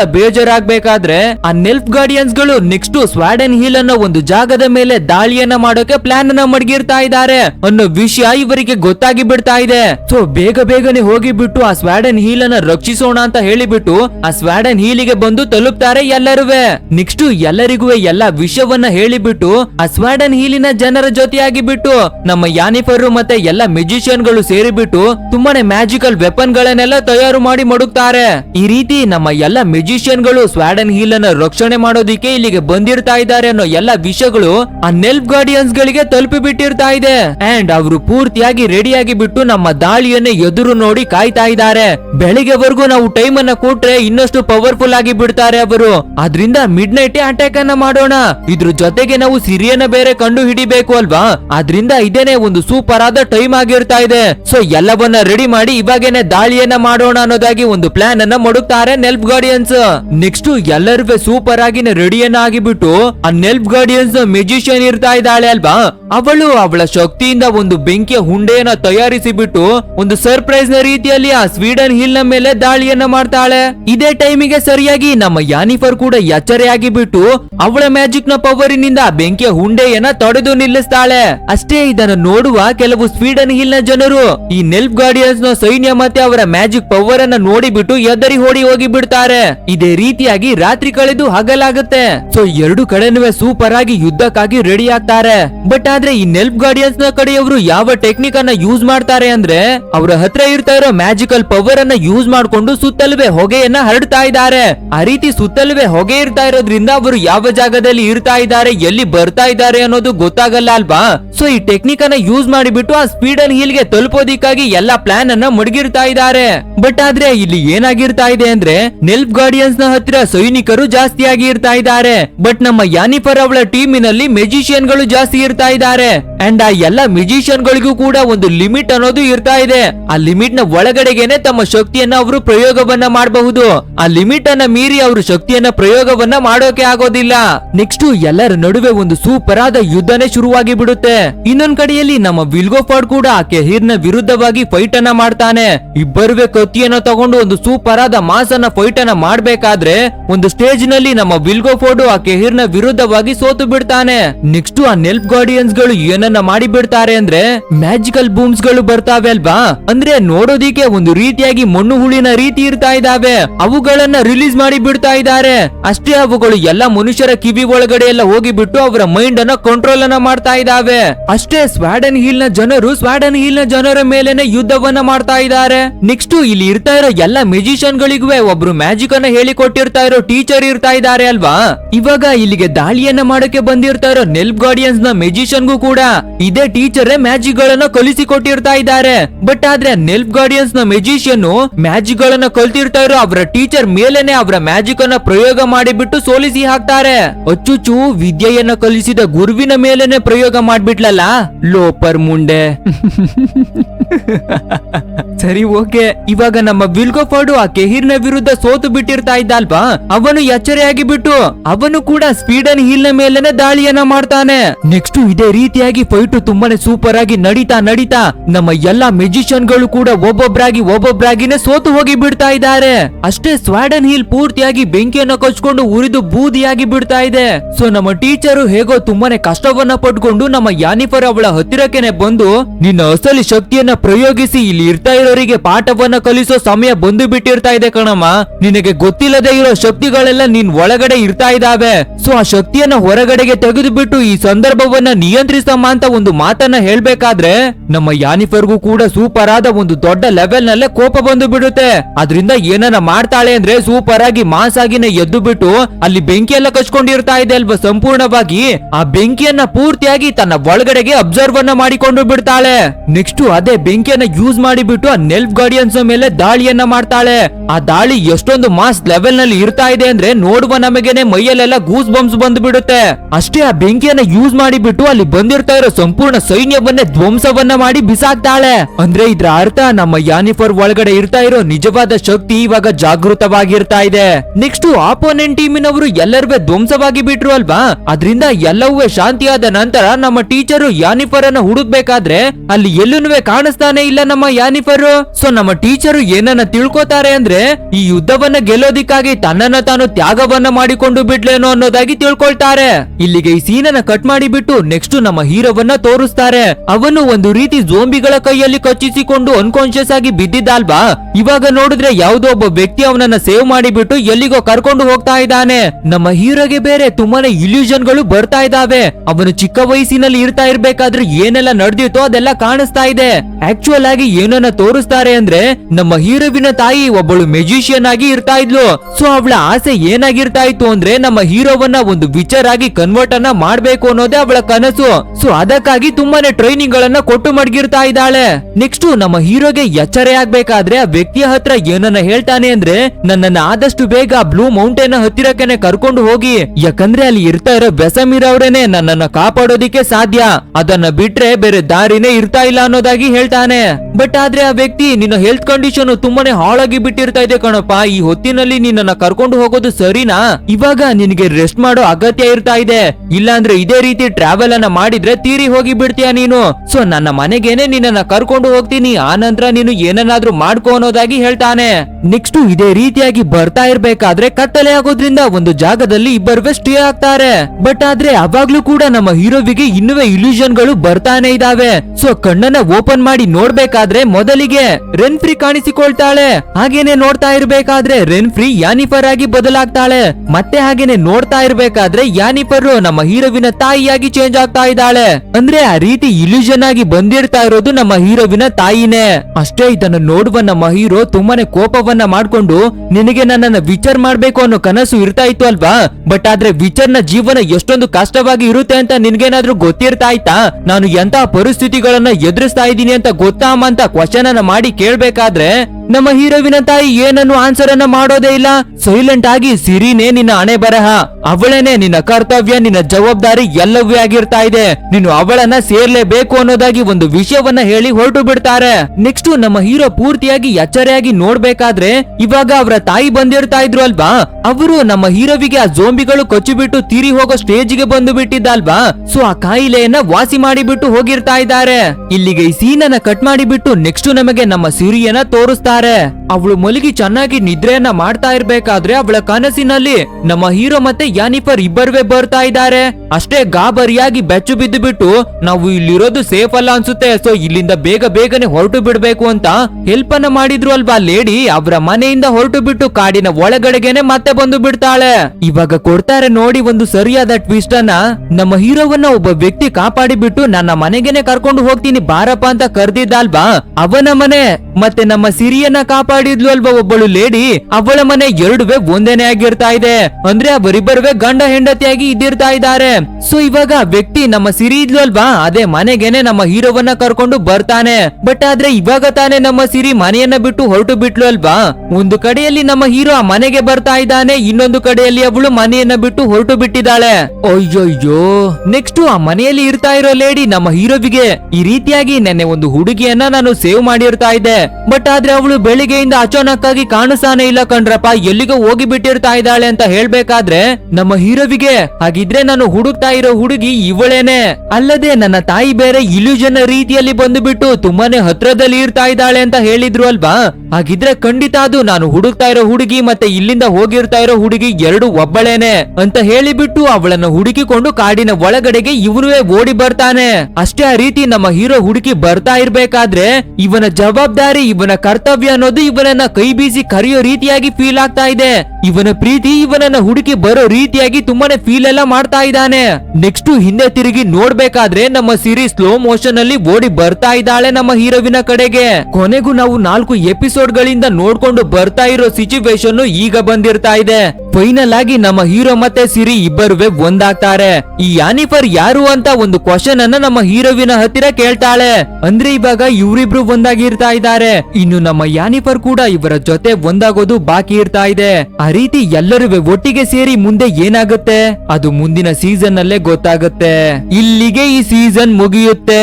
ಬೇಜಾರಾಗ್ಬೇಕಾದ್ರೆ ಆ ನೆಲ್ಫ್ ಗಾರ್ಡಿಯನ್ಸ್ಗಳು ನೆಕ್ಸ್ಟ್ ಸ್ವಾಡನ್ ಹಿಲ್ ಅನ್ನೋ ಒಂದು ಜಾಗದ ಮೇಲೆ ದಾಳಿಯನ್ನ ಮಾಡೋಕೆ ಪ್ಲಾನ್ ಅನ್ನ ಮಡಗಿರ್ತಾ ಇದ್ದಾರೆ ಅನ್ನೋ ವಿಷಯ ಇವರಿಗೆ ಗೊತ್ತಾಗಿ ಬಿಡ್ತಾ ಇದೆ. ಸೊ ಬೇಗ ಬೇಗನೆ ಹೋಗಿ ಬಿಟ್ಟು ಆ ಸ್ವಾಡನ್ ಹೀಲ್ ಅನ್ನ ರಕ್ಷಿಸೋಣ ಅಂತ ಹೇಳಿಬಿಟ್ಟು ಆ ಸ್ವಾಡನ್ ಹೀಲಿಗೆ ಬಂದು ತಲುಪ್ತಾರೆ ಎಲ್ಲರೂ ನೆಕ್ಸ್ಟ್ ಎಲ್ಲರಿಗೂ ಎಲ್ಲಾ ವಿಷಯವನ್ನ ಹೇಳಿಬಿಟ್ಟು ಆ ಸ್ವಾಡನ್ ಹೀಲಿನ ಜನರ ಜೊತೆಯಾಗಿ ಬಿಟ್ಟು ನಮ್ಮ ಯಾನಿಫರು ಮತ್ತೆ ಎಲ್ಲ ಮೆಜಿಷಿಯನ್ಗಳು ಸೇರಿಬಿಟ್ಟು ತುಂಬಾನೇ ಮ್ಯಾಜಿಕಲ್ ವೆಪನ್ ಗಳನ್ನೆಲ್ಲ ತಯಾರು ಮಾಡಿ ಮಡುಕ್ತಾರೆ ಈ ರೀತಿ ನಮ್ಮ ಎಲ್ಲ ಮೆಜಿಷಿಯನ್ಗಳು ಸ್ವಾಡನ್ ಹೀಲ್ ಅನ್ನ ರಕ್ಷಣೆ ಮಾಡೋದಿಕ್ಕೆ ಇಲ್ಲಿಗೆ ಬಂದಿರ್ತಾ ಇದ್ದಾರೆ ಅನ್ನೋ ಎಲ್ಲ ವಿಷಯಗಳು ಆ ನೆಲ್ಪ್ ಗಾರ್ಡಿಯನ್ಸ್ ಗಳಿಗೆ ತಲುಪಿ ಬಿಟ್ಟಿರ್ತಾ ಇದೆ. ಅಂಡ್ ಅವರು ಪೂರ್ತಿಯಾಗಿ ರೆಡಿಯಾಗಿ ಬಿಟ್ಟು ನಮ್ಮ ದಾಳಿಯನ್ನ ಎದುರು ನೋಡಿ ಕಾಯ್ತಾ ಇದ್ದಾರೆ. ಬೆಳಿಗ್ಗೆವರೆಗೂ ನಾವು ಟೈಮ್ ಅನ್ನ ಕೊಟ್ರೆ ಇನ್ನಷ್ಟು ಪವರ್ಫುಲ್ ಆಗಿ ಬಿಡ್ತಾರೆ ಅವರು. ಅದ್ರಿಂದ ಮಿಡ್ ನೈಟ್ ಅಟ್ಯಾಕ್ ಅನ್ನ ಮಾಡೋಣ. ಇದ್ರ ಜೊತೆಗೆ ನಾವು ಸಿರಿಯನ್ನ ಬೇರೆ ಕಂಡು ಹಿಡಿಬೇಕು ಅಲ್ವಾ? ಅದ್ರಿಂದ ಇದೇನೆ ಒಂದು ಸೂಪರ್ ಆದ ಟೈಮ್ ಆಗಿರ್ತಾ ಇದೆ. ಸೊ ಎಲ್ಲವನ್ನ ರೆಡಿ ಮಾಡಿ ಇವಾಗೇನೆ ದಾಳಿಯನ್ನ ಮಾಡೋಣ ಅನ್ನೋದಾಗಿ ಒಂದು ಪ್ಲಾನ್ ಅನ್ನ ಮಡುಕ್ತಾರೆ ನೆಲ್ಪ್ ಗಾರ್ಡಿಯನ್ಸ್. ನೆಕ್ಸ್ಟ್ ಎಲ್ಲರೂ ಸೂಪರ್ ಆಗಿನ ರೆಡಿಯನ್ ಆಗಿಬಿಟ್ಟು ಆ ನೆಲ್ಪ್ ಗಾರ್ಡಿಯನ್ಸ್ ಮೆಜಿಷಿಯನ್ ಇರ್ತಾ ಇದ್ದಾಳೆ ಅಲ್ವಾ? ಅವಳು ಅವಳ ಶಕ್ತಿಯಿಂದ ಒಂದು ಬೆಂಕಿಯ ಹುಂಡೆಯನ್ನ ತಯಾರಿಸಿ ಬಿಟ್ಟು ಒಂದು ಸರ್ಪ್ರೈಸ್ನ ರೀತಿಯಲ್ಲಿ ಆ ಸ್ವೀಡನ್ ಹಿಲ್ನ ಮೇಲೆ ದಾಳಿಯನ್ನ ಮಾಡ್ತಾಳೆ. ಇದೇ ಟೈಮಿಗೆ ಸರಿಯಾಗಿ ನಮ್ಮ ಯಾನಿಫರ್ ಕೂಡ ಎಚ್ಚರೆಯಾಗಿ ಬಿಟ್ಟು ಅವಳ ಮ್ಯಾಜಿಕ್ನ ಪವರಿನಿಂದ ಆ ಬೆಂಕಿಯ ಹುಂಡೆಯನ್ನ ತಡೆದು ನಿಲ್ಲಿಸ್ತಾಳೆ. ಅಷ್ಟೇ ಇದನ್ನ ನೋಡುವ ಕೆಲವು ಸ್ವೀಡನ್ ಹಿಲ್ನ ಜನರು ಈ ನೆಲ್ಪ್ ಗಾರ್ಡಿಯನ್ಸ್ನ ಸೈನ್ಯ ಮತ್ತೆ ಅವರ ಮ್ಯಾಜಿಕ್ ಪವರ್ ಅನ್ನ ನೋಡಿಬಿಟ್ಟು ಎದರಿ ಓಡಿ ಹೋಗಿ ಬಿಡ್ತಾರೆ ಇದೇ ರೀತಿಯಾಗಿ ರಾತ್ರಿ ಕಳೆದು ಹಗಲಾಗುತ್ತೆ. ಸೊ ಎರಡು ಕಡೆನೂ ಸೂಪರ್ ಆಗಿ ಯುದ್ಧಕ್ಕಾಗಿ ರೆಡಿ ಆಗ್ತಾರೆ. ಬಟ್ ಆದ್ರೆ ಈ ನೆಲ್ಪ್ ಗಾರ್ಡಿಯನ್ಸ್ನ ಕಡೆಯವರು ಯಾವ ಟೆಕ್ನಿಕ್ ಅನ್ನ ಯೂಸ್ ಮಾಡ್ತಾರೆ ಅಂದ್ರೆ, ಅವರ ಹತ್ರ ಇರ್ತಾ ಇರೋ ಮ್ಯಾಜಿಕಲ್ ಪವರ್ ಅನ್ನ ಯೂಸ್ ಮಾಡ್ಕೊಂಡು ಸುತ್ತಲುವೆ ಹೊಗೆಯನ್ನ ಹರಡ್ತಾ ಇದ್ದಾರೆ. ಆ ರೀತಿ ಸುತ್ತಲುವೆ ಹೊಗೆ ಇರ್ತಾ ಇರೋದ್ರಿಂದ ಅವರು ಯಾವ ಜಾಗದಲ್ಲಿ ಇರ್ತಾ ಇದ್ದಾರೆ, ಎಲ್ಲಿ ಬರ್ತಾ ಇದ್ದಾರೆ ಅನ್ನೋದು ಗೊತ್ತಾಗಲ್ಲ ಅಲ್ವಾ? ಸೊ ಈ ಟೆಕ್ನಿಕ್ ಅನ್ನ ಯೂಸ್ ಮಾಡಿಬಿಟ್ಟು ಆ ಸ್ಪೀಡ್ ಅನ್ ಹೀಲ್ಗೆ ತಲುಪೋದಿಕ್ಕಾಗಿ ಎಲ್ಲಾ ಪ್ಲಾನ್ ಅನ್ನ ಮಡಗಿರ್ತಾ ಇದ್ದಾರೆ. ಬಟ್ ಆದ್ರೆ ಇಲ್ಲಿ ಏನಾಗಿರ್ತಾ ಇದೆ ಅಂದ್ರೆ ನೆಲ್ಪ್ ಗಾರ್ಡಿಯನ್ಸ್ನ ಹತ್ರ ಸೈನಿಕರು ಜಾಸ್ತಿಯಾಗಿ ಇರ್ತಾ ಇದ್ದಾರೆ. ಬಟ್ ನಮ್ಮ ಯಾನಿಫರ್ ಅವಳ ಟೀಮಿನಲ್ಲಿ ಮೆಜಿಷಿಯನ್ಗಳು ಜಾಸ್ತಿ ಇರ್ತಾ ಇದ್ದಾರೆ. ಅಂಡ್ ಆ ಎಲ್ಲ ಮೆಜಿಷಿಯನ್ ಗಳಿಗೂ ಕೂಡ ಒಂದು ಲಿಮಿಟ್ ಅನ್ನೋದು ಇರ್ತಾ ಇದೆ. ಆ ಲಿಮಿಟ್ನ ಒಳಗಡೆಗೆನೆ ತಮ್ಮ ಶಕ್ತಿಯನ್ನ ಅವರು ಪ್ರಯೋಗವನ್ನ ಮಾಡಬಹುದು. ಆ ಲಿಮಿಟ್ ಅನ್ನ ಮೀರಿ ಅವರು ಶಕ್ತಿಯನ್ನ ಪ್ರಯೋಗವನ್ನ ಮಾಡೋಕೆ ಆಗೋದಿಲ್ಲ. ನೆಕ್ಸ್ಟ್ ಎಲ್ಲರ ನಡುವೆ ಒಂದು ಸೂಪರ್ ಆದ ಯುದ್ಧನೇ ಶುರುವಾಗಿ ಬಿಡುತ್ತೆ. ಇನ್ನೊಂದ್ ಕಡೆಯಲ್ಲಿ ನಮ್ಮ ವಿಲ್ಗೋಫಾರ್ಡ್ ಕೂಡ ಆ ಕೆಹಿರ್ನ ವಿರುದ್ಧವಾಗಿ ಫೈಟ್ ಅನ್ನ ಮಾಡ್ತಾನೆ. ಇಬ್ಬರುವೆ ಕತ್ತಿಯನ್ನ ತಗೊಂಡು ಒಂದು ಸೂಪರ್ ಆದ ಮಾಸನ್ನ ಫೈಟ್ ಅನ್ನ ಮಾಡ್ಬೇಕಾದ್ರೆ ಒಂದು ಸ್ಟೇಜ್ನಲ್ಲಿ ನಮ್ಮ ವಿಲ್ಗೋಫೋರ್ಡ್ ಆ ಕೆಹಿರ್ನ ವಿರುದ್ಧವಾಗಿ ಸೋತು ಬಿಡ್ತಾನೆ. ನೆಕ್ಸ್ಟ್ ಆ ನೆಲ್ಪ್ ಗಾರ್ಡಿಯನ್ಸ್ಗಳು ಏನನ್ನ ಮಾಡಿ ಬಿಡ್ತಾರೆ ಅಂದ್ರೆ ಮ್ಯಾಜಿಕಲ್ ಬೂಮ್ಸ್ಗಳು ಬರ್ತಾವೆ ಅಲ್ವಾ? ಅಂದ್ರೆ ನೋಡೋದಿಕ್ಕೆ ಒಂದು ರೀತಿಯಾಗಿ ಮಣ್ಣು ಹುಳಿನ ರೀತಿ ಇರ್ತಾ ಇದಾವೆ. ಅವುಗಳನ್ನ ರಿಲೀಸ್ ಮಾಡಿ ಬಿಡ್ತಾ ಇದ್ದಾರೆ. ಅಷ್ಟೇ ಅವುಗಳು ಎಲ್ಲಾ ಮನುಷ್ಯರ ಕಿವಿ ಒಳಗಡೆ ಎಲ್ಲ ಹೋಗಿಬಿಟ್ಟು ಅವರ ಮೈಂಡ್ ಅನ್ನ ಕಂಟ್ರೋಲ್ ಅನ್ನ ಮಾಡ್ತಾ ಇದಾವೆ. ಅಷ್ಟೇ ಸ್ವಾಡನ್ ಹಿಲ್ನ ಜನರು ಸ್ವಾಡನ್ ಹಿಲ್ನ ಜನರ ಮೇಲೆನೆ ಯುದ್ಧವನ್ನ ಮಾಡ್ತಾ ಇದ್ದಾರೆ. ನೆಕ್ಸ್ಟ್ ಇಲ್ಲಿ ಇರ್ತಾ ಇರೋ ಎಲ್ಲಾ ಮ್ಯೂಸಿಷಿಯನ್ ಗಳಿಗೂ ಒಬ್ರು ಮ್ಯಾಜಿಕ್ ಅನ್ನ ಹೇಳಿಕೊಟ್ಟಿರ್ತಾ ಇರೋ ಟೀಚರ್ ಇರ್ತಾ ಇದ್ದಾರೆ ಅಲ್ವಾ? ಇವಾಗ ಇಲ್ಲಿಗೆ ದಾಳಿಯನ್ನ ಮಾಡಕ್ಕೆ ಬಂದಿರ್ತಾ ಇರೋ ನೆಲ್ಪ್ ಗಾರ್ಡಿಯನ್ಸ್ನ ಮ್ಯೂಸಿಷಿಯನ್ಗೂ ಕೂಡ ಇದೇ ಟೀಚರ್ ಮ್ಯಾಜಿಕ್ ಗಳನ್ನ ಕಲಿಸಿ ಕೊಟ್ಟಿರ್ತಾ ಇದ್ದಾರೆ. ಬಟ್ ಆದ್ರೆ ನೆಲ್ಪ್ ಗಾರ್ಡಿಯನ್ಸ್ನ ಮೆಜಿಷಿಯನ್ ಮ್ಯಾಜಿಕ್ ಗಳನ್ನ ಕಲ್ತಿರ್ತಾ ಇರೋ ಅವರ ಟೀಚರ್ ಮೇಲೆನೆ ಅವರ ಮ್ಯಾಜಿಕ್ ಅನ್ನ ಪ್ರಯೋಗ ಮಾಡಿಬಿಟ್ಟು ಸೋಲಿಸಿ ಹಾಕ್ತಾರೆ. ಅಚ್ಚುಚ್ಚು, ವಿದ್ಯೆಯನ್ನ ಕಲಿಸಿದ ಗುರುವಿನ ಮೇಲೆನೆ ಪ್ರಯೋಗ ಮಾಡ್ಬಿಟ್ಲಲ್ಲ? ಲೋಪರ್ ಮುಂಡೆ. ಸರಿ, ಓಕೆ. ಇವಾಗ ನಮ್ಮ ವಿಲ್ಗೋಫರ್ಡು ಆ ಕೆಹಿರ್ನ ವಿರುದ್ಧ ಸೋತು ಬಿಟ್ಟಿರ್ತಾ ಇದ್ದ ಅಲ್ವಾ? ಅವನು ಎಚ್ಚರಿಯಾಗಿ ಬಿಟ್ಟು ಅವನು ಕೂಡ ಸ್ಪೀಡನ್ ಹಿಲ್ನ ಮೇಲೆನೆ ದಾಳಿಯನ್ನ ಮಾಡ್ತಾನೆ. ನೆಕ್ಸ್ಟ್ ಇದೇ ರೀತಿಯಾಗಿ ಫೈಟ್ ತುಂಬಾನೇ ಸೂಪರ್ ಆಗಿ ನಡೀತಾ ನಡೀತಾ ನಮ್ಮ ಎಲ್ಲಾ ಮೆಜಿಷಿಯನ್ಗಳು ಕೂಡ ಒಬ್ಬೊಬ್ಬರಾಗಿ ಒಬ್ಬೊಬ್ಬರಾಗಿನೇ ಸೋತು ಹೋಗಿ ಬಿಡ್ತಾ ಇದ್ದಾರೆ. ಅಷ್ಟೇ ಸ್ವಾಡನ್ ಹಿಲ್ ಪೂರ್ತಿಯಾಗಿ ಬೆಂಕಿಯನ್ನ ಕಚ್ಕೊಂಡು ಉರಿದು ಬೂದಿಯಾಗಿ ಬಿಡ್ತಾ ಇದೆ. ಸೊ ನಮ್ಮ ಟೀಚರು ಹೇಗೋ ತುಂಬಾನೇ ಕಷ್ಟವನ್ನ ಪಟ್ಕೊಂಡು ನಮ್ಮ ಯಾನಿಫರ್ ಅವಳ ಹತ್ತಿರಕ್ಕೆನೆ ಬಂದು ನಿನ್ನ ಅಸಲಿ ಶಕ್ತಿಯನ್ನ ಪ್ರಯೋಗಿಸಿ ಇಲ್ಲಿ ಇರ್ತಾ ಇರೋರಿಗೆ ಪಾಠವನ್ನ ಕಲಿಸೋ ಸಮಯ ಬಂದು ಬಿಟ್ಟಿರ್ತಾ ಇದೆ ಕಣಮ್ಮ. ನಿನಗೆ ಗೊತ್ತಿಲ್ಲದೆ ಇರೋ ಶಕ್ತಿಗಳೆಲ್ಲ ನಿನ್ ಒಳಗಡೆ ಇರ್ತಾ ಇದಾವೆ ಸೊ ಆ ಶಕ್ತಿಯನ್ನ ಹೊರಗಡೆಗೆ ತೆಗೆದು ಬಿಟ್ಟು ಈ ಸಂದರ್ಭವನ್ನ ನಿಯಂತ್ರಿಸಮ್ಮ ಅಂತ ಒಂದು ಮಾತನ್ನ ಹೇಳ್ಬೇಕಾದ್ರೆ, ನಮ್ಮ ಯಾನಿಫರ್ಗೂ ಕೂಡ ಸೂಪರ್ ಆದ ಒಂದು ದೊಡ್ಡ ಲೆವೆಲ್ ನಲ್ಲೇ ಕೋಪ ಬಂದು ಬಿಡುತ್ತೆ. ಅದರಿಂದ ಏನನ್ನ ಮಾಡ್ತಾಳೆ ಅಂದ್ರೆ ಸೂಪರ್ ಆಗಿ ಮಾಸ್ ಆಗಿನ ಎದ್ದು ಬಿಟ್ಟು ಅಲ್ಲಿ ಬೆಂಕಿ ಎಲ್ಲ ಕಚ್ಕೊಂಡಿರ್ತಾ ಇದೆ ಅಲ್ವಾ ಸಂಪೂರ್ಣವಾಗಿ. ಆ ಬೆಂಕಿಯನ್ನ ಪೂರ್ತಿಯಾಗಿ ತನ್ನ ಒಳಗಡೆಗೆ ಅಬ್ಸರ್ವ್ ಅನ್ನ ಮಾಡಿಕೊಂಡು ಬಿಡ್ತಾಳೆ. ನೆಕ್ಸ್ಟ್ ಅದೇ ಬೆಂಕಿಯನ್ನ ಯೂಸ್ ಮಾಡಿಬಿಟ್ಟು ಆ ನೆಲ್ಫ್ ಗಾರ್ಡಿಯನ್ಸ್ ಮೇಲೆ ದಾಳಿಯನ್ನ ಮಾಡ್ತಾಳೆ. ಆ ದಾಳಿ ಎಷ್ಟೊಂದು ಮಾಸ್ ಲೆವೆಲ್ನಲ್ಲಿ ಇರ್ತಾ ಇದೆ ಅಂದ್ರೆ ನೋಡುವ ನಮಗೇನೆ ಮೈಯಲ್ಲೆಲ್ಲ ಗೂಸ್ ಬಂಬ್ಸ್ ಬಂದ್ಬಿಡುತ್ತೆ. ಅಷ್ಟೇ ಆ ಬೆಂಕಿಯನ್ನ ಯೂಸ್ ಮಾಡಿಬಿಟ್ಟು ಅಲ್ಲಿ ಬಂದಿರ್ತಾ ಇರೋ ಸಂಪೂರ್ಣ ಸೈನ್ಯವನ್ನೇ ಧ್ವಂಸವನ್ನ ಮಾಡಿ ಬಿಸಾಕ್ತಾಳೆ. ಅಂದ್ರೆ ಇದ್ರ ಅರ್ಥ ನಮ್ಮ ಯಾನಿಫರ್ ಒಳಗಡೆ ಇರ್ತಾ ಇರೋ ನಿಜವಾದ ಶಕ್ತಿ ಇವಾಗ ಜಾಗೃತವಾಗಿರ್ತಾ ಇದೆ. ನೆಕ್ಸ್ಟ್ ಆಪೋನೆಂಟ್ ಟೀಮಿನವರು ಎಲ್ಲರೂ ಧ್ವಂಸವಾಗಿ ಬಿಟ್ರು ಅಲ್ವಾ? ಅದ್ರಿಂದ ಎಲ್ಲವೂ ಶಾಂತಿಯಾದ ನಂತರ ನಮ್ಮ ಟೀಚರು ಯಾನಿಫರ್ ಅನ್ನ ಹುಡುಕ್ಬೇಕಾದ್ರೆ ಅಲ್ಲಿ ಎಲ್ಲೂ ಕಾಣಿಸ್ತಾನೆ ಇಲ್ಲ ನಮ್ಮ ಯಾನಿಫರ್. ಸೊ ನಮ್ಮ ಟೀಚರ್ ಏನನ್ನ ತಿಳ್ಕೊತಾರೆ ಅಂದ್ರೆ ಈ ಯುದ್ಧವನ್ನ ಗೆಲ್ಲೋದಿಕ್ಕಾಗಿ ತನ್ನನ್ನ ತಾನು ತ್ಯಾಗವನ್ನ ಮಾಡಿಕೊಂಡು ಬಿಡ್ಲೇನೋ ಅನ್ನೋದಾಗಿ ತಿಳ್ಕೊಳ್ತಾರೆ. ಇಲ್ಲಿಗೆ ಈ ಸೀನನ್ನ ಕಟ್ ಮಾಡಿಬಿಟ್ಟು ನೆಕ್ಸ್ಟ್ ನಮ್ಮ ಹೀರೋವನ್ನ ತೋರಿಸ್ತಾರೆ. ಅವನು ಒಂದು ರೀತಿ ಜೋಂಬಿಗಳ ಕೈಯಲ್ಲಿ ಕಚ್ಚಿಸಿಕೊಂಡು ಅನ್ಕಾನ್ಶಿಯಸ್ ಆಗಿ ಬಿದ್ದಿದ್ದಲ್ವಾ? ಇವಾಗ ನೋಡಿದ್ರೆ ಯಾವುದೋ ಒಬ್ಬ ವ್ಯಕ್ತಿ ಅವನನ್ನ ಸೇವ್ ಮಾಡಿಬಿಟ್ಟು ಎಲ್ಲಿಗೋ ಕರ್ಕೊಂಡು ಹೋಗ್ತಾ ಇದ್ದಾನೆ. ನಮ್ಮ ಹೀರೋಗೆ ಬೇರೆ ತುಂಬಾನೇ ಇಲ್ಯೂಷನ್ಗಳು ಬರ್ತಾ ಇದಾವೆ ಅವನು ಚಿಕ್ಕ ವಯಸ್ಸಿನಲ್ಲಿ ಇರ್ತಾ ಇರ್ಬೇಕಾದ್ರೆ ಏನೆಲ್ಲ ನಡೆದಿತ್ತೋ ಅದೆಲ್ಲ ಕಾಣಿಸ್ತಾ ಇದೆ. ಆಕ್ಚುಯಲ್ ಆಗಿ ಏನನ್ನ ತೋರಿಸ್ತಾರೆ ಅಂದ್ರೆ ನಮ್ಮ ಹೀರೋವಿನ ತಾಯಿ ಒಬ್ಬಳು ಮೆಜಿಷಿಯನ್ ಆಗಿ ಇರ್ತಾ ಇದ್ಲು. ಸೊ ಅವಳ ಆಸೆ ಏನಾಗಿರ್ತಾ ಇತ್ತು ಅಂದ್ರೆ ನಮ್ಮ ಹೀರೋವನ್ನ ಒಂದು ವಿಚಾರ ಆಗಿ ಕನ್ವರ್ಟ್ ಅನ್ನ ಮಾಡ್ಬೇಕು ಅನ್ನೋದೇ ಅವಳ ಕನಸು. ಸೊ ಅದಕ್ಕಾಗಿ ತುಂಬಾನೇ ಟ್ರೈನಿಂಗ್ ಗಳನ್ನ ಕೊಟ್ಟು ಮಡಗಿರ್ತಾ ಇದ್ದಾಳೆ. ನೆಕ್ಸ್ಟ್ ನಮ್ಮ ಹೀರೋಗೆ ಎಚ್ಚರ ಆಗ್ಬೇಕಾದ್ರೆ ಆ ವ್ಯಕ್ತಿಯ ಹತ್ರ ಏನನ್ನ ಹೇಳ್ತಾನೆ ಅಂದ್ರೆ, ನನ್ನನ್ನ ಆದಷ್ಟು ಬೇಗ ಬ್ಲೂ ಮೌಂಟೇನ್ ಹತ್ತಿರಕ್ಕೆ ಕರ್ಕೊಂಡು ಹೋಗಿ. ಯಾಕಂದ್ರೆ ಅಲ್ಲಿ ಇರ್ತಾ ಇರೋ ಬೆಸಮೀರ್ ಅವರೇನೆ ನನ್ನನ್ನ ಕಾಪಾಡೋದಿಕ್ಕೆ ಸಾಧ್ಯ. ಅದನ್ನ ಬಿಟ್ರೆ ಬೇರೆ ದಾರಿನೇ ಇರ್ತಾ ಇಲ್ಲ ಅನ್ನೋದಾಗಿ ಹೇಳ್ತಾನೆ. ಬಟ್ ಆದ್ರೆ ಆ ವ್ಯಕ್ತಿ ನಿನ್ನ ಹೆಲ್ತ್ ಕಂಡೀಷನ್ ತುಂಬಾನೇ ಹಾಳಾಗಿ ಬಿಟ್ಟಿರ್ತಾ ಇದೆ ಕಣಪ್ಪ. ಈ ಹೊತ್ತಿನಲ್ಲಿ ನಿನ್ನನ್ನ ಕರ್ಕೊಂಡು ಹೋಗೋದು ಸರಿನಾ? ಇವಾಗ ನಿನಗೆ ರೆಸ್ಟ್ ಮಾಡೋ ಅಗತ್ಯ ಇರ್ತಾ ಇದೆ. ಇಲ್ಲಾಂದ್ರೆ ಇದೇ ರೀತಿ ಟ್ರಾವೆಲ್ ಅನ್ನ ಮಾಡಿದ್ರೆ ತೀರಿ ಹೋಗಿ ಬಿಡ್ತೀಯ ನೀನು? ಸೊ ನನ್ನ ಮನೆಗೇನೆ ನಿನ್ನನ್ನ ಕರ್ಕೊಂಡು ಹೋಗ್ತೀನಿ. ಆ ನೀನು ಏನನ್ನಾದ್ರೂ ಮಾಡ್ಕೋ ಅನ್ನೋದಾಗಿ ಹೇಳ್ತಾನೆ. ನೆಕ್ಸ್ಟ್ ಇದೇ ರೀತಿಯಾಗಿ ಬರ್ತಾ ಇರ್ಬೇಕಾದ್ರೆ ಕತ್ತಲೆ ಆಗೋದ್ರಿಂದ ಒಂದು ಜಾಗದಲ್ಲಿ ಇಬ್ಬರುವೆ ಸ್ಟೇ ಆಗ್ತಾರೆ. ಬಟ್ ಆದ್ರೆ ಅವಾಗ್ಲೂ ಕೂಡ ನಮ್ಮ ಹೀರೋವಿಗೆ ಇನ್ನುವೆ ಇಲ್ಯೂಷನ್ಗಳು ಬರ್ತಾನೆ ಇದಾವೆ. ಸೊ ಕಣ್ಣನ್ನ ಓಪನ್ ಮಾಡಿ ನೋಡ್ಬೇಕಾದ್ರೆ ಮೊದಲಿಗೆ ರೆನ್ಫ್ರಿ ಕಾಣಿಸಿಕೊಳ್ತಾಳೆ. ಹಾಗೇನೆ ನೋಡ್ತಾ ಇರ್ಬೇಕಾದ್ರೆ ರೆನ್ಫ್ರಿ ಯಾನಿಫರ್ ಆಗಿ ಬದಲಾಗ್ತಾಳೆ. ಮತ್ತೆ ಹಾಗೇನೆ ನೋಡ್ತಾ ಇರ್ಬೇಕಾದ್ರೆ ಯಾನಿಫರ್ ನಮ್ಮ ಹೀರೋವಿನ ತಾಯಿಯಾಗಿ ಚೇಂಜ್ ಆಗ್ತಾ ಇದ್ದಾಳೆ. ಅಂದ್ರೆ ಆ ರೀತಿ ಇಲ್ಯೂಷನ್ ಆಗಿ ಬಂದಿರ್ತಾ ಇರೋದು ನಮ್ಮ ಹೀರೋವಿನ ತಾಯಿನೇ. ಅಷ್ಟೇ ಇದನ್ನ ನೋಡುವ ನಮ್ಮ ಹೀರೋ ತುಂಬಾನೇ ಕೋಪವನ್ನ ಮಾಡ್ಕೊಂಡು, ನಿನಗೆ ನನ್ನನ್ನ ವಿಚಾರ ಮಾಡ್ಬೇಕು ಅನ್ನೋ ಕನಸು ಇರ್ತಾ ಇತ್ತು ಅಲ್ವಾ? ಬಟ್ ಆದ್ರೆ ವಿಚಾರ್ನ ಜೀವನ ಎಷ್ಟೊಂದು ಕಷ್ಟವಾಗಿ ಇರುತ್ತೆ ಅಂತ ನಿನ್ಗೇನಾದ್ರೂ ಗೊತ್ತಿರ್ತಾ ಇತ್ತಾ ನಾನು ಎಂತ ಪರಿಸ್ಥಿತಿಗಳನ್ನ ಎದುರಿಸ್ತಾ ಇದ್ದೀನಿ ಅಂತ ಗೊತ್ತಾಮ ಅಂತ ಕ್ವಶನ್ ಅನ್ನ ಮಾಡಿ ಕೇಳ್ಬೇಕಾದ್ರೆ ನಮ್ಮ ಹೀರೋವಿನ ತಾಯಿ ಏನನ್ನು ಆನ್ಸರ್ ಅನ್ನ ಮಾಡೋದೇ ಇಲ್ಲ. ಸೈಲೆಂಟ್ ಆಗಿ ಸಿರಿನೇ ನಿನ್ನ ಹಣೆ ಬರಹ. ಅವಳೇನೆ ನಿನ್ನ ಕರ್ತವ್ಯ, ನಿನ್ನ ಜವಾಬ್ದಾರಿ ಎಲ್ಲವೂ ಆಗಿರ್ತಾ ಇದೆ. ನೀನು ಅವಳನ್ನ ಸೇರ್ಲೇಬೇಕು ಅನ್ನೋದಾಗಿ ಒಂದು ವಿಷಯವನ್ನ ಹೇಳಿ ಹೊರಟು ಬಿಡ್ತಾರೆ. ನೆಕ್ಸ್ಟ್ ನಮ್ಮ ಹೀರೋ ಪೂರ್ತಿಯಾಗಿ ಎಚ್ಚರೆಯಾಗಿ ನೋಡ್ಬೇಕಾದ್ರೆ ಇವಾಗ ಅವರ ತಾಯಿ ಬಂದಿರ್ತಾ ಇದ್ರು ಅಲ್ವಾ? ಅವರು ನಮ್ಮ ಹೀರೋವಿಗೆ ಆ ಜೋಂಬಿಗಳು ಕೊಚ್ಚಿಬಿಟ್ಟು ತೀರಿ ಹೋಗೋ ಸ್ಟೇಜ್ಗೆ ಬಂದು ಬಿಟ್ಟಿದ್ದಲ್ವಾ? ಸೊ ಆ ಕಾಯಿಲೆಯನ್ನ ವಾಸಿ ಮಾಡಿಬಿಟ್ಟು ಹೋಗಿರ್ತಾ ಇದ್ದಾರೆ. ಇಲ್ಲಿಗೆ ಈ ಸೀನನ್ನ ಕಟ್ ಮಾಡಿಬಿಟ್ಟು ನೆಕ್ಸ್ಟ್ ನಮಗೆ ನಮ್ಮ ಸಿರಿಯನ್ನ ತೋರಿಸ್ತಾರೆ ಅವಳು ಮಲಗಿ ಚೆನ್ನಾಗಿ ನಿದ್ರೆಯನ್ನ ಮಾಡ್ತಾ ಇರ್ಬೇಕಾದ್ರೆ ಅವಳ ಕನಸಿನಲ್ಲಿ ನಮ್ಮ ಹೀರೋ ಮತ್ತೆ ಯಾನಿಫರ್ ಇಬ್ಬರ್ವೆ ಬರ್ತಾ ಇದ್ದಾರೆ. ಅಷ್ಟೇ ಗಾಬರಿಯಾಗಿ ಬೆಚ್ಚು ಬಿದ್ದು ಬಿಟ್ಟು ನಾವು ಇಲ್ಲಿರೋದು ಸೇಫ್ ಅಲ್ಲ ಅನ್ಸುತ್ತೆ. ಸೊ, ಇಲ್ಲಿಂದ ಬೇಗ ಬೇಗನೆ ಹೊರಟು ಬಿಡ್ಬೇಕು ಅಂತ ಹೆಲ್ಪ್ ಅನ್ನ ಮಾಡಿದ್ರು ಅಲ್ವಾ ಲೇಡಿ? ಅವರ ಮನೆಯಿಂದ ಹೊರಟು ಬಿಟ್ಟು ಕಾಡಿನ ಒಳಗಡೆಗೆನೆ ಮತ್ತೆ ಬಂದು ಬಿಡ್ತಾಳೆ. ಇವಾಗ ಕೊಡ್ತಾರೆ ನೋಡಿ ಒಂದು ಸರಿಯಾದ ಟ್ವಿಸ್ಟ್ ಅನ್ನ. ನಮ್ಮ ಹೀರೋವನ್ನ ಒಬ್ಬ ವ್ಯಕ್ತಿ ಕಾಪಾಡಿ ಬಿಟ್ಟು ನನ್ನ ಮನೆಗೆನೆ ಕರ್ಕೊಂಡು ಹೋಗ್ತೀನಿ ಬಾರಪ್ಪ ಅಂತ ಕರೆದಿದ್ದಲ್ವಾ? ಅವನ ಮನೆ ಮತ್ತೆ ನಮ್ಮ ಸಿರಿಯನ್ನ ಕಾಪಾಡಿದ್ಲು ಅಲ್ವಾ ಒಬ್ಬಳು ಲೇಡಿ? ಅವಳ ಮನೆ ಎರಡುವೆ ಒಂದೇನೆ ಆಗಿರ್ತಾ ಇದೆ. ಅಂದ್ರೆ ಅವರಿಬ್ಬರುವೆ ಗಂಡ ಹೆಂಡತಿಯಾಗಿ ಇದ್ದಿರ್ತಾ ಇದ್ದಾರೆ. ಸೊ ಇವಾಗ ವ್ಯಕ್ತಿ ನಮ್ಮ ಸಿರಿ ಇದ್ಲು ಅಲ್ವಾ ಅದೇ ಮನೆಗೆನೆ ನಮ್ಮ ಹೀರೋವನ್ನ ಕರ್ಕೊಂಡು ಬರ್ತಾನೆ. ಬಟ್ ಆದ್ರೆ ಇವಾಗ ತಾನೇ ನಮ್ಮ ಸಿರಿ ಮನೆಯನ್ನ ಬಿಟ್ಟು ಹೊರಟು ಬಿಟ್ಲು ಅಲ್ವಾ ಒಂದು ಕಡೆಯಲ್ಲಿ ನಮ್ಮ ಹೀರೋ ಆ ಮನೆಗೆ ಬರ್ತಾ ಇದ್ದಾನೆ, ಇನ್ನೊಂದು ಕಡೆಯಲ್ಲಿ ಅವಳು ಮನೆಯನ್ನ ಬಿಟ್ಟು ಹೊರಟು ಬಿಟ್ಟಿದ್ದಾಳೆ. ಅಯ್ಯಯ್ಯೋ. ನೆಕ್ಸ್ಟ್ ಆ ಮನೆಯಲ್ಲಿ ಇರ್ತಾ ಇರೋ ಲೇಡಿ ನಮ್ಮ ಹೀರೋವಿಗೆ ಈ ರೀತಿಯಾಗಿ ನೆನ್ನೆ ಒಂದು ಹುಡುಗಿಯನ್ನ ನಾನು ಸೇವ್ ಮಾಡಿರ್ತಾ ಇದ್ದೆ. ಬಟ್ ಆದ್ರೆ ಅವಳು ಬೆಳಿಗ್ಗೆಯಿಂದ ಅಚಾನಕ್ ಆಗಿ ಕಾಣಿಸ್ತಾನೆ ಇಲ್ಲ ಕಣ್ರಪ್ಪ, ಎಲ್ಲಿಗೋ ಹೋಗಿ ಬಿಟ್ಟಿರ್ತಾ ಇದ್ದಾಳೆ ಅಂತ ಹೇಳ್ಬೇಕಾದ್ರೆ ನಮ್ಮ ಹೀರೋವಿಗೆ. ಹಾಗಿದ್ರೆ ನಾನು ಹುಡುಕ್ತಾ ಇರೋ ಹುಡುಗಿ ಇವಳೇನೆ. ಅಲ್ಲದೆ ನನ್ನ ತಾಯಿ ಬೇರೆ ಇಲ್ಯೂಷನ್ ರೀತಿಯಲ್ಲಿ ಬಂದುಬಿಟ್ಟು ತುಂಬಾನೇ ಹತ್ರದಲ್ಲಿ ಇರ್ತಾ ಇದ್ದಾಳೆ ಅಂತ ಹೇಳಿದ್ರು ಅಲ್ವಾ? ಹಾಗಿದ್ರೆ ಖಂಡಿತ ಅದು ನಾನು ಹುಡುಕ್ತಾ ಇರೋ ಹುಡುಗಿ ಮತ್ತೆ ಇಲ್ಲಿಂದ ಹೋಗಿರ್ತಾ ಇರೋ ಹುಡುಗಿ ಎರಡು ಒಬ್ಬಳೇನೆ ಅಂತ ಹೇಳಿಬಿಟ್ಟು ಅವಳನ್ನ ಹುಡುಕಿಕೊಂಡು ಕಾಡಿನ ಒಳಗಡೆಗೆ ಇವನುವೇ ಓಡಿ ಬರ್ತಾನೆ. ಅಷ್ಟೇ ಆ ರೀತಿ ನಮ್ಮ ಹೀರೋ ಹುಡುಕಿ ಬರ್ತಾ ಇರ್ಬೇಕಾದ್ರೆ ಇವನ ಜವಾಬ್ದಾರಿ, ಇವನ ಕರ್ತವ್ಯ ಕಾವ್ಯ ಅನ್ನೋದು ಇವನನ್ನ ಕೈ ಬೀಸಿ ಕರೆಯೋ ರೀತಿಯಾಗಿ ಫೀಲ್ ಆಗ್ತಾ ಇದೆ. ಇವನ ಪ್ರೀತಿ ಇವನನ್ನ ಹುಡುಕಿ ಬರೋ ರೀತಿಯಾಗಿ ತುಂಬಾನೇ ಫೀಲ್ ಎಲ್ಲ ಮಾಡ್ತಾ ಇದ್ದಾನೆ. ನೆಕ್ಸ್ಟ್ ಹಿಂದೆ ತಿರುಗಿ ನೋಡ್ಬೇಕಾದ್ರೆ ನಮ್ಮ ಸಿರಿ ಸ್ಲೋ ಮೋಷನ್ ಅಲ್ಲಿ ಓಡಿ ಬರ್ತಾ ಇದ್ದಾಳೆ ನಮ್ಮ ಹೀರೋವಿನ ಕಡೆಗೆ. ಕೊನೆಗೂ ನಾವು ನಾಲ್ಕು ಎಪಿಸೋಡ್ ಗಳಿಂದ ನೋಡ್ಕೊಂಡು ಬರ್ತಾ ಇರೋ ಸಿಚುವೇಶನ್ ಈಗ ಬಂದಿರ್ತಾ ಇದೆ. ಫೈನಲ್ ಆಗಿ ನಮ್ಮ ಹೀರೋ ಮತ್ತೆ ಸಿರಿ ಇಬ್ಬರುವೆ ಒಂದಾಗ್ತಾರೆ. ಈ ಯಾನಿಫರ್ ಯಾರು ಅಂತ ಒಂದು ಕ್ವಶನ್ ಅನ್ನ ನಮ್ಮ ಹೀರೋವಿನ ಹತ್ತಿರ ಕೇಳ್ತಾಳೆ. ಅಂದ್ರೆ ಇವಾಗ ಇವರಿಬ್ರು ಒಂದಾಗಿರ್ತಾ ಇದ್ದಾರೆ. ಇನ್ನು ನಮ್ಮ ಯಾನಿಫರ್ ಕೂಡ ಇವರ ಜೊತೆ ಒಂದಾಗೋದು ಬಾಕಿ ಇರ್ತಾ ಇದೆ. ಆ ರೀತಿ ಎಲ್ಲರೂ ಒಟ್ಟಿಗೆ ಸೇರಿ ಮುಂದೆ ಏನಾಗುತ್ತೆ? ಅದು ಮುಂದಿನ ಸೀಸನ್ ಅಲ್ಲೇ ಗೊತ್ತಾಗುತ್ತೆ. ಇಲ್ಲಿಗೆ ಈ ಸೀಸನ್ ಮುಗಿಯುತ್ತೆ.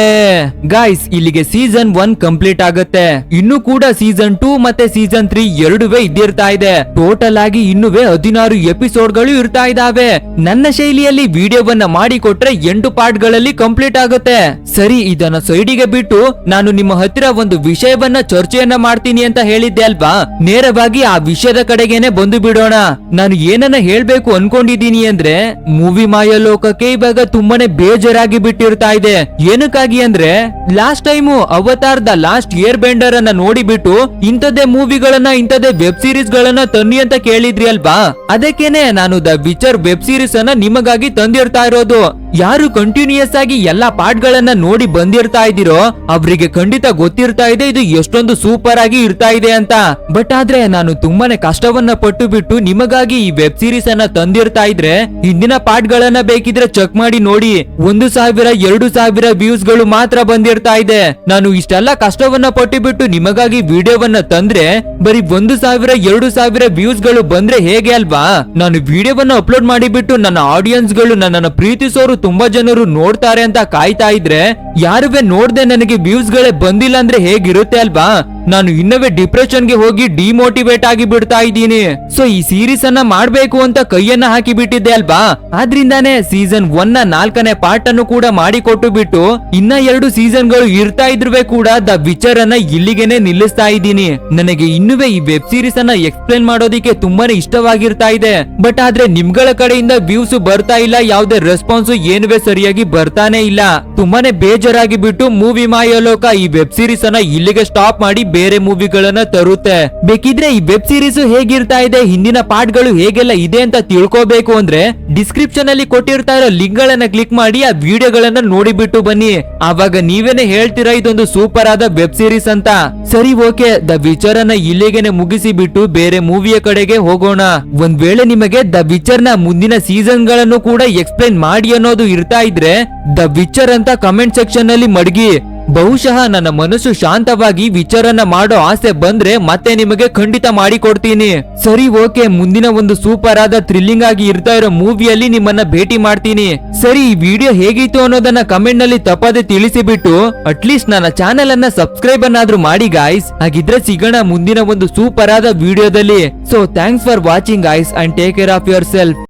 ಗಾಯ್ಸ್ ಇಲ್ಲಿಗೆ ಸೀಸನ್ ಒನ್ ಕಂಪ್ಲೀಟ್ ಆಗುತ್ತೆ. ಇನ್ನು ಕೂಡ ಸೀಸನ್ ಟೂ ಮತ್ತೆ ಸೀಸನ್ ತ್ರೀ ಎರಡುವೆ ಇದ್ದಿರ್ತಾ ಇದೆ. ಟೋಟಲ್ ಆಗಿ ಇನ್ನುವೆ ಹದಿನಾರು ಎಪಿಸೋಡ್ಗಳು ಇರ್ತಾ ಇದಾವೆ. ನನ್ನ ಶೈಲಿಯಲ್ಲಿ ವಿಡಿಯೋವನ್ನ ಮಾಡಿಕೊಟ್ರೆ ಎಂಟು ಪಾರ್ಟ್ಗಳಲ್ಲಿ ಕಂಪ್ಲೀಟ್ ಆಗುತ್ತೆ. ಸರಿ, ಇದನ್ನ ಸೈಡಿಗೆ ಬಿಟ್ಟು ನಾನು ನಿಮ್ಮ ಹತ್ತಿರ ಒಂದು ವಿಷಯವನ್ನ ಚರ್ಚೆಯನ್ನ ಮಾಡ್ತೀನಿ ಅಂತ ಹೇಳಿದ್ದೆ ಅಲ್ವಾ? ನೇರವಾಗಿ ಆ ವಿಷಯದ ಕಡೆಗೇನೆ ಬಂದು ಬಿಡೋಣ. ನಾನು ಏನನ್ನ ಹೇಳ್ಬೇಕು ಅನ್ಕೊಂಡಿದ್ದೀನಿ ಅಂದ್ರೆ, ಮೂವಿ ಮಾಯ ಲೋಕಕ್ಕೆ ಇವಾಗ ತುಂಬಾನೇ ಬೇಜಾರಾಗಿ ಬಿಟ್ಟಿರ್ತಾ ಇದೆ. ಏನಕ್ಕಾಗಿ ಅಂದ್ರೆ, last time Avatar the last airbender ಅನ್ನ ನೋಡಿಬಿಟ್ಟು ಇಂಥದ್ದೇ ಮೂವಿಗಳನ್ನ, ಇಂಥದ್ದೇ ವೆಬ್ ಸೀರೀಸ್ ಗಳನ್ನ ತನ್ನಿ ಅಂತ ಕೇಳಿದ್ರಿ ಅಲ್ವಾ? ಅದಕ್ಕೇನೆ ನಾನು ದ ವಿಚರ್ ವೆಬ್ ಸೀರೀಸ್ ಅನ್ನ ನಿಮಗಾಗಿ ತಂದಿರ್ತಾ ಇರೋದು. ಯಾರು ಕಂಟಿನ್ಯೂಯಸ್ ಆಗಿ ಎಲ್ಲಾ ಪಾರ್ಟ್ ಗಳನ್ನ ನೋಡಿ ಬಂದಿರ್ತಾ ಇದ್ದೀರೋ ಅವರಿಗೆ ಖಂಡಿತ ಗೊತ್ತಿರ್ತಾ ಇದೆ, ಇದು ಎಷ್ಟೊಂದು ಸೂಪರ್ ಆಗಿ ಇರ್ತಾ ಇದೆ ಅಂತ. ಬಟ್ ಆದ್ರೆ ನಾನು ತುಂಬಾನೇ ಕಷ್ಟವನ್ನ ಪಟ್ಟು ಬಿಟ್ಟು ನಿಮಗಾಗಿ ಈ ವೆಬ್ ಸೀರೀಸ್ ಅನ್ನ ತಂದಿರ್ತಾ ಇದ್ರೆ, ಹಿಂದಿನ ಪಾರ್ಟ್ ಗಳನ್ನ ಬೇಕಿದ್ರೆ ಚೆಕ್ ಮಾಡಿ ನೋಡಿ. ಒಂದು ಸಾವಿರ, ಎರಡು ಸಾವಿರ ವ್ಯೂಸ್ಗಳು ಮಾತ್ರ ಬಂದಿರ್ತಾ ಇದೆ. ನಾನು ಇಷ್ಟೆಲ್ಲ ಕಷ್ಟವನ್ನ ಪಟ್ಟು ಬಿಟ್ಟು ನಿಮಗಾಗಿ ವಿಡಿಯೋವನ್ನ ತಂದ್ರೆ, ಬರೀ ಒಂದು ಸಾವಿರ, ಎರಡು ಸಾವಿರ ವ್ಯೂಸ್ಗಳು ಬಂದ್ರೆ ಹೇಗೆ ಅಲ್ವಾ? ನಾನು ವಿಡಿಯೋವನ್ನ ಅಪ್ಲೋಡ್ ಮಾಡಿಬಿಟ್ಟು ನನ್ನ ಆಡಿಯನ್ಸ್ಗಳು ನನ್ನನ್ನ ಪ್ರೀತಿಸೋರು ತುಂಬಾ ಜನರು ನೋಡ್ತಾರೆ ಅಂತ ಕಾಯ್ತಾ ಇದ್ರೆ ಯಾರುವೆ ನೋಡ್ದೆ ನನಗೆ ವ್ಯೂಸ್ ಗಳೇ ಬಂದಿಲ್ಲ ಅಂದ್ರೆ ಹೇಗಿರುತ್ತೆ ಅಲ್ವಾ? ನಾನು ಇನ್ನವೇ ಡಿಪ್ರೆಷನ್ಗೆ ಹೋಗಿ ಡಿಮೋಟಿವೇಟ್ ಆಗಿ ಬಿಡ್ತಾ ಇದ್ದೀನಿ. ಸೊ ಈ ಸೀರೀಸ್ ಅನ್ನ ಮಾಡ್ಬೇಕು ಅಂತ ಕೈಯನ್ನ ಹಾಕಿ ಬಿಟ್ಟಿದ್ದೆ ಅಲ್ವಾ? ಆದ್ರಿಂದಾನೇ ಸೀಸನ್ ಒನ್ನ ನಾಲ್ಕನೇ ಪಾರ್ಟ್ ಅನ್ನು ಕೂಡ ಮಾಡಿಕೊಟ್ಟು ಬಿಟ್ಟು ಇನ್ನ ಎರಡು ಸೀಸನ್ಗಳು ಇರ್ತಾ ಇದ್ರೂ ಕೂಡ ದ ವಿಚರ್ ಅನ್ನ ಇಲ್ಲಿಗೆನೆ ನಿಲ್ಲಿಸ್ತಾ ಇದ್ದೀನಿ. ನನಗೆ ಇನ್ನುವೇ ಈ ವೆಬ್ ಸೀರೀಸ್ ಅನ್ನ ಎಕ್ಸ್ಪ್ಲೇನ್ ಮಾಡೋದಿಕ್ಕೆ ತುಂಬಾನೇ ಇಷ್ಟವಾಗಿರ್ತಾ ಇದೆ. ಬಟ್ ಆದ್ರೆ ನಿಮ್ಗಳ ಕಡೆಯಿಂದ ವ್ಯೂಸ್ ಬರ್ತಾ ಇಲ್ಲ, ಯಾವ್ದೇ ರೆಸ್ಪಾನ್ಸ್ ಏನುವೆ ಸರಿಯಾಗಿ ಬರ್ತಾನೆ ಇಲ್ಲ. ತುಂಬಾನೇ ಬೇಜಾರಾಗಿ ಬಿಟ್ಟು ಮೂವಿ ಮಾಯೋಲೋಕ ಈ ವೆಬ್ ಸೀರೀಸ್ ಅನ್ನ ಇಲ್ಲಿಗೆ ಸ್ಟಾಪ್ ಮಾಡಿ ಬೇರೆ ಮೂವಿಗಳನ್ನ ತರುತ್ತೆ. ಬೇಕಿದ್ರೆ ಈ ವೆಬ್ ಸೀರೀಸ್ ಹೇಗಿರ್ತಾ ಇದೆ, ಹಿಂದಿನ ಪಾರ್ಟ್ಗಳು ಹೇಗೆಲ್ಲ ಇದೆ ಅಂತ ತಿಳ್ಕೋಬೇಕು ಅಂದ್ರೆ ಡಿಸ್ಕ್ರಿಪ್ಷನ್ ಅಲ್ಲಿ ಕೊಟ್ಟಿರ್ತಾ ಇರೋ ಲಿಂಕ್ ಗಳನ್ನ ಕ್ಲಿಕ್ ಮಾಡಿ ಆ ವಿಡಿಯೋಗಳನ್ನ ನೋಡಿಬಿಟ್ಟು ಬನ್ನಿ. ಆವಾಗ ನೀವೇನೆ ಹೇಳ್ತೀರಾ ಇದೊಂದು ಸೂಪರ್ ಆದ ವೆಬ್ ಸೀರೀಸ್ ಅಂತ. ಸರಿ, ಓಕೆ. ದ ವಿಚರ್ ಅನ್ನ ಇಲ್ಲಿಗೆನೆ ಮುಗಿಸಿ ಬಿಟ್ಟು ಬೇರೆ ಮೂವಿಯ ಕಡೆಗೆ ಹೋಗೋಣ. ಒಂದ್ ವೇಳೆ ನಿಮಗೆ ದ ವಿಚರ್ನ ಮುಂದಿನ ಸೀಸನ್ಗಳನ್ನು ಕೂಡ ಎಕ್ಸ್ಪ್ಲೈನ್ ಮಾಡಿ ಅನ್ನೋದು ಇರ್ತಾ ಇದ್ರೆ, ದ ವಿಚರ್ ಅಂತ ಕಮೆಂಟ್ ಸೆಕ್ಷನ್ ಅಲ್ಲಿ ಮಡಗಿ. ಬಹುಶಃ ನನ್ನ ಮನಸ್ಸು ಶಾಂತವಾಗಿ ವಿಚಾರನ ಮಾಡೋ ಆಸೆ ಬಂದ್ರೆ ಮತ್ತೆ ನಿಮಗೆ ಖಂಡಿತ ಮಾಡಿಕೊಡ್ತೀನಿ. ಸರಿ, ಓಕೆ. ಮುಂದಿನ ಒಂದು ಸೂಪರ್ ಆದ ಥ್ರಿಲ್ಲಿಂಗ್ ಆಗಿ ಇರ್ತಾ ಇರೋ ಮೂವಿಯಲ್ಲಿ ನಿಮ್ಮನ್ನ ಭೇಟಿ ಮಾಡ್ತೀನಿ. ಸರಿ, ಈ ವಿಡಿಯೋ ಹೇಗಿತ್ತು ಅನ್ನೋದನ್ನ ಕಮೆಂಟ್ನಲ್ಲಿ ತಪ್ಪದೆ ತಿಳಿಸಿಬಿಟ್ಟು ಅಟ್ಲೀಸ್ಟ್ ನನ್ನ ಚಾನೆಲ್ ಅನ್ನ ಸಬ್ಸ್ಕ್ರೈಬ್ ಅನ್ನಾದ್ರೂ ಮಾಡಿ ಗಾಯ್ಸ್ ಹಾಗಿದ್ರೆ ಸಿಗೋಣ ಮುಂದಿನ ಒಂದು ಸೂಪರ್ ಆದ ವಿಡಿಯೋದಲ್ಲಿ. So thanks for watching guys and take care of yourself